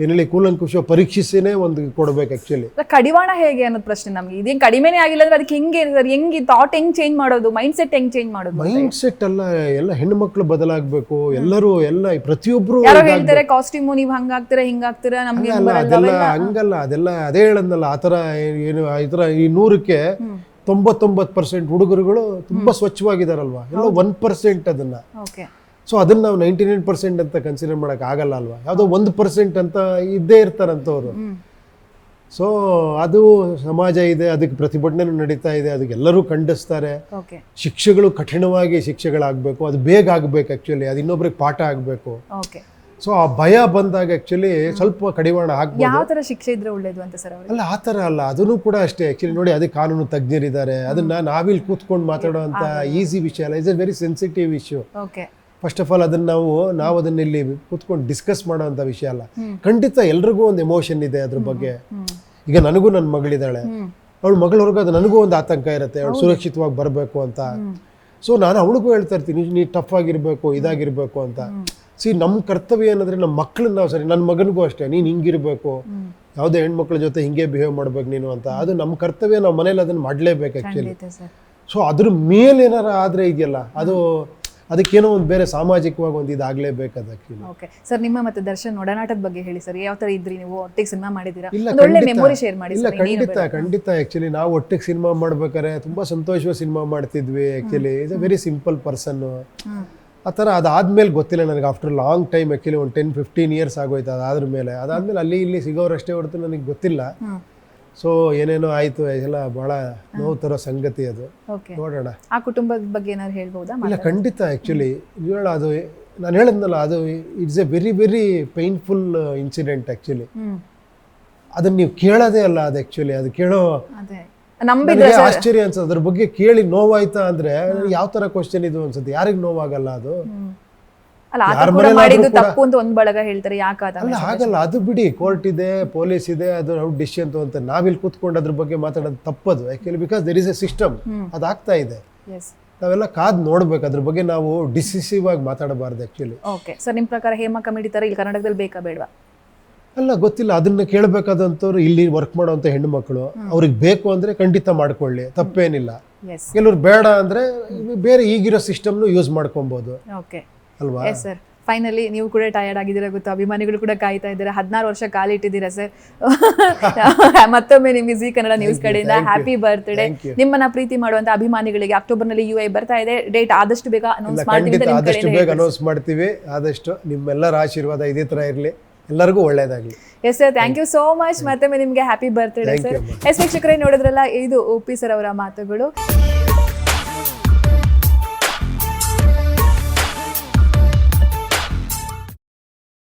ಏನು ಕೂಲಂಕುಶ ಕೂಲಂಕುಷ ಪರೀಕ್ಷಿಸಿನೇ ಒಂದು ಕೊಡ್ಬೇಕು ಆಕ್ಚುಲಿ ಕಡಿವಾಣ ಹೇಗೆ ಅನ್ನೋದು ಪ್ರಶ್ನೆ ನಮ್ಗೆ. ಇದೇನು ಕಡಿಮೆನೇ ಆಗಿಲ್ಲ ಅಂದ್ರೆ ಅದಕ್ಕೆ ಹೆಂಗೆ ಸರ್ ಹೆಂಗೆ ಥಾಟ್ ಹೆಂಗ್ ಚೇಂಜ್ ಮಾಡೋದು ಮೈಂಡ್ ಸೆಟ್ ಹೆಂಗ್ ಚೇಂಜ್ ಮಾಡೋದು ಮೈಂಡ್ ಸೆಟ್ ಅಲ್ಲ ಎಲ್ಲ ಹೆಣ್ಣುಮಕ್ಳು ಬದಲಾಗಬೇಕು ಎಲ್ಲರೂ ಎಲ್ಲ ಪ್ರತಿಯೊಬ್ರು ಯಾರೋ ಹೇಳ್ತಾರೆ ಕಾಸ್ಟ್ಯೂಮು ನೀವು ಹಂಗಾಗ್ತೀರಾ ಹಿಂಗಾಗ್ತೀರಾ ನಮ್ಗೆ ಅದೆಲ್ಲ ಹಂಗಲ್ಲ ಅದೆಲ್ಲ ಅದೇ ಹೇಳಂದಲ್ಲ ಆ ಥರ ಏನು ಈ ಥರ ಈ ನೂರಕ್ಕೆ ತೊಂಬತ್ತೊಂಬತ್ತು ಪರ್ಸೆಂಟ್ ಹುಡುಗರುಗಳು ತುಂಬಾ ಸ್ವಚ್ಛವಾಗಿದಾರಲ್ವಾ? ಎಲ್ಲ ಒನ್ ಪರ್ಸೆಂಟ್ ಅದನ್ನ. ಓಕೆ ಸೊ ಅದನ್ನ ನಾವು ನೈಂಟಿ ನೈನ್ ಪರ್ಸೆಂಟ್ ಅಂತ ಕನ್ಸಿಡರ್ ಮಾಡಕ್ ಆಗಲ್ಲ ಅಲ್ವಾ? ಯಾವುದೋ ಒಂದು ಪರ್ಸೆಂಟ್ ಅಂತ ಇದ್ದೇ ಇರ್ತಾರಂತವ್ರು. ಸೊ ಅದು ಸಮಾಜ ಇದೆ ಅದಕ್ಕೆ ಪ್ರತಿಭಟನೆ ನಡೀತಾ ಇದೆ ಅದಕ್ಕೆ ಎಲ್ಲರೂ ಖಂಡಿಸ್ತಾರೆ. ಶಿಕ್ಷೆಗಳು ಕಠಿಣವಾಗಿ ಶಿಕ್ಷೆಗಳಾಗಬೇಕು ಅದು ಬೇಗ ಆಗ್ಬೇಕು ಆ್ಯಕ್ಚುಲಿ ಅದು ಇನ್ನೊಬ್ರಿಗೆ ಪಾಠ ಆಗಬೇಕು. ಸೊ ಆ ಭಯ ಬಂದಾಗ ಆ್ಯಕ್ಚುಲಿ ಸ್ವಲ್ಪ ಕಡಿವಾಣ ಹಾಕ್ಬೋದು. ಯಾವ ತರ ಶಿಕ್ಷೆ ಇದ್ರೆ ಒಳ್ಳೇದು ಅಂತ ಸರ್ ಅಲ್ಲ ಆ ಥರ ಅಲ್ಲ ಅದನ್ನು ಕೂಡ ಅಷ್ಟೇ. ಆ್ಯಕ್ಚುಲಿ ನೋಡಿ ಅದಕ್ಕೆ ಕಾನೂನು ತಜ್ಞರಿದ್ದಾರೆ. ಅದನ್ನ ನಾವಿಲ್ಲಿ ಕೂತ್ಕೊಂಡು ಮಾತಾಡೋವಂಥ ಈಸಿ ವಿಷಯ ಅಲ್ಲ is a very sensitive issue okay first of all ಅದನ್ನ ನಾವು ನಾವು ಅದನ್ನ ಇಲ್ಲಿ ಕೂತ್ಕೊಂಡು ಡಿಸ್ಕಸ್ ಮಾಡೋವಂಥ ವಿಷಯ ಅಲ್ಲ. ಖಂಡಿತ ಎಲ್ರಿಗೂ ಒಂದು ಎಮೋಷನ್ ಇದೆ ಅದ್ರ ಬಗ್ಗೆ. ಈಗ ನನಗೂ ನನ್ನ ಮಗಳಿದ್ದಾಳೆ. ಅವಳ ಮಗಳವರೆಗೂ ಅದು ನನಗೂ ಒಂದು ಆತಂಕ ಇರುತ್ತೆ. ಅವಳು ಸುರಕ್ಷಿತವಾಗಿ ಬರಬೇಕು ಅಂತ. ಸೊ ನಾನು ಅವಳಿಗೂ ಹೇಳ್ತಾ ಇರ್ತೀನಿ ನೀ ಟಫ್ ಆಗಿರ್ಬೇಕು ಇದಾಗಿರ್ಬೇಕು ಅಂತ. ಸಿ ನಮ್ಮ ಕರ್ತವ್ಯ ಏನಂದ್ರೆ ನಮ್ಮ ಮಕ್ಕಳನ್ನ ನಾವು ಸರಿ ನನ್ನ ಮಗನಿಗೂ ಅಷ್ಟೇ ನೀನು ಹಿಂಗಿರಬೇಕು. ಯಾವುದೇ ಹೆಣ್ಮಕ್ಳ ಜೊತೆ ಹಿಂಗೆ ಬಿಹೇವ್ ಮಾಡ್ಬೇಕು ನೀನು ಅಂತ. ಅದು ನಮ್ಮ ಕರ್ತವ್ಯ ನಾವು ಮನೇಲಿ ಅದನ್ನ ಮಾಡಲೇಬೇಕು ಆ್ಯಕ್ಚುಲಿ ಸೊ ಅದ್ರ ಮೇಲೆ ಏನಾರ ಆದರೆ ಇದೆಯಲ್ಲ ಅದು ಅದಕ್ಕೇನೋ ಒಂದು ಬೇರೆ ಸಾಮಾಜಿಕವಾಗಿ ಒಂದು ಇದಾಗಲೇಬೇಕು ಅದಕ್ಕೆ ಓಕೆ ಸರ್ ನಿಮ್ಮ ಮತ್ತೆ ದರ್ಶನ್ ಒಡನಾಟದ ಬಗ್ಗೆ ಹೇಳಿ ಸರ್ ಯಾವ ತರ ಇದ್ರಿ ನೀವು? ಒಟ್ಟಿಗೆ ಸಿನಿಮಾ ಮಾಡಿದ್ದೀರಾ? ಇಲ್ಲ ಒಳ್ಳೆ ಖಂಡಿತ. ಮೆಮೊರಿ ಶೇರ್ ಮಾಡಿ ಇಲ್ಲ ಖಂಡಿತ ಖಂಡಿತ ಆ್ಯಕ್ಚುಲಿ ನಾವು ಒಟ್ಟಿಗೆ ಸಿನಿಮಾ ಮಾಡ್ಬೇಕಾದ್ರೆ ತುಂಬ ಸಂತೋಷವಾಗಿ ಸಿನಿಮಾ ಮಾಡ್ತಿದ್ವಿ actually is a very simple person ಆ ಥರ ಅದಾದ್ಮೇಲೆ ಗೊತ್ತಿಲ್ಲ ನನಗೆ. ಆಫ್ಟರ್ ಲಾಂಗ್ ಟೈಮ್ ಆ್ಯಕ್ಚುಲಿ ಒಂದು ಟೆನ್ ಫಿಫ್ಟೀನ್ ಇಯರ್ಸ್ ಆಗೋಯ್ತು ಅದಾದ್ರ ಮೇಲೆ ಅದಾದ್ಮೇಲೆ ಅಲ್ಲಿ ಇಲ್ಲಿ ಸಿಗೋರಷ್ಟೇ ಹೊರತು ನನಗೆ ಗೊತ್ತಿಲ್ಲ. ಸೊ ಏನೇನೋ ಆಯಿತು ಎಲ್ಲ ಭಾಳ ನೋವು ತರೋ ಸಂಗತಿ ಅದು. ಓಕೆ ನೋಡೋಣ. ಆ ಕುಟುಂಬದ ಬಗ್ಗೆ ಏನಾದ್ರು ಹೇಳ್ಬೋದಾ? ಇಲ್ಲ ಖಂಡಿತ ಆ್ಯಕ್ಚುಲಿ ಹೇಳ ಅದು ನಾನು ಹೇಳಿದ್ನಲ್ಲ ಅದು it's a very very painful incident actually ಅದನ್ನ ನೀವು ಕೇಳೋದೇ ಅಲ್ಲ ಅದು ಆ್ಯಕ್ಚುಲಿ ಅದು ಕೇಳೋ ಆಶ್ಚರ್ಯ ಅನ್ಸುತ್ತೆ ಅದ್ರ ಬಗ್ಗೆ ಕೇಳಿ ನೋವಾಯ್ತಾ ಅಂದ್ರೆ ಯಾವ ತರ ಕ್ವಶನ್ ಇದು ಅನ್ಸುತ್ತೆ? ಯಾರಿಗೆ ನೋವಾಗಲ್ಲ ಅದು? ಅಲ್ಲ ಮಾಡಿದ್ದು ತಪ್ಪು ಅಂತ ಒಂದ್ ಬಳಗ ಹೇಳ್ತಾರೆ ಯಾಕಾದ ಅಲ್ಲ ಹಾಗಲ್ಲ ಅದು ಬಿಡಿ ಕೋರ್ಟ್ ಇದೆ ಪೊಲೀಸ್ ಇದೆ ಅದು ಔಟ್ ಡಿಸಿಷನ್ ಅಂತ ನಾವಿಲ್ಲಿ ಕೂತ್ಕೊಂಡು ಅದ್ರ ಬಗ್ಗೆ ಮಾತಾಡೋದು ತಪ್ಪದು. Actually because there is a system ಅದಾಗ್ತಾ ಇದೆ. ನಾವೆಲ್ಲ ಕಾದ್ ನೋಡ್ಬೇಕು ಅದ್ರ ಬಗ್ಗೆ ನಾವು ಡಿಸಿಸಿವ್ ಆಗಿ ಮಾತಾಡಬಾರ್ದು ಆಕ್ಚುಲಿ ಓಕೆ ಸರ್ ನಿಮ್ ಪ್ರಕಾರ ಹೇಮಾ ಕಮಿಟಿ ತರ ಇಲ್ಲಿ ಕರ್ನಾಟಕದಲ್ಲಿ ಬೇಕಾ ಬೇಡವಾ? ಅಲ್ಲ ಗೊತ್ತಿಲ್ಲ ಅದನ್ನ ಕೇಳಬೇಕಾದಂಥವ್ರು ಇಲ್ಲಿ ವರ್ಕ್ ಮಾಡುವಂಥ ಹೆಣ್ಣು ಮಕ್ಕಳು ಅವ್ರಿಗೆ ಬೇಕು ಅಂದ್ರೆ ಖಂಡಿತ ಮಾಡ್ಕೊಳ್ಳಿ ತಪ್ಪೇನಿಲ್ಲ. ಕೆಲವ್ರು ಬೇಡ ಅಂದ್ರೆ ಬೇರೆ ಈಗಿರೋ ಸಿಸ್ಟಮ್ನು ಯೂಸ್ ಮಾಡ್ಕೊಬೋದು. ಓಕೆ ಅಲ್ವಾ? ಎಸ್ ಸರ್ ಫೈನಲಿ ನೀವು ಕೂಡ ಟಯರ್ಡ್ ಆಗಿದ್ದೀರಾ ಗೊತ್ತು. ಅಭಿಮಾನಿಗಳು ಕೂಡ ಕಾಯ್ತಾ ಇದ್ದಾರೆ. ಹದಿನಾರು ವರ್ಷ ಕಾಲಿಟ್ಟಿದ್ದೀರಾ ಸರ್ ಮತ್ತೊಮ್ಮೆ ನಿಮಗೆ ಜಿ ಕನ್ನಡ ನ್ಯೂಸ್ ಕಡೆಯಿಂದ ಹ್ಯಾಪಿ ಬರ್ತ್ಡೇ ನಿಮ್ಮನ್ನ ಪ್ರೀತಿ ಮಾಡುವಂತ ಅಭಿಮಾನಿಗಳಿಗೆ ಅಕ್ಟೋಬರ್ನಲ್ಲಿ ಯು ಐ ಬರ್ತಾ ಇದೆ. ಡೇಟ್ ಆದಷ್ಟು ಬೇಗ ಅನೌನ್ಸ್ ಮಾಡ್ತೀವಿ ಆದಷ್ಟು ಬೇಗ ಅನೌನ್ಸ್ ಮಾಡ್ತೀವಿ. ಆದಷ್ಟು ನಿಮ್ಮೆಲ್ಲರ ಆಶೀರ್ವಾದ ಇದೇ ತರ ಇರಲಿ. ಎಲ್ಲರಿಗೂ ಒಳ್ಳೇದಾಗ್ಲಿ. Yes sir thank you so much ಮತ್ತೊಮ್ಮೆ ನಿಮಗೆ ಹ್ಯಾಪಿ ಬರ್ತ್ಡೇ ಸರ್ ಎಸ್ ವೀಕ್ಷಕರೇ ನೋಡಿದ್ರಲ್ಲ ಇದು ಒ ಪಿ ಸರ್ ಅವರ ಮಾತುಗಳು.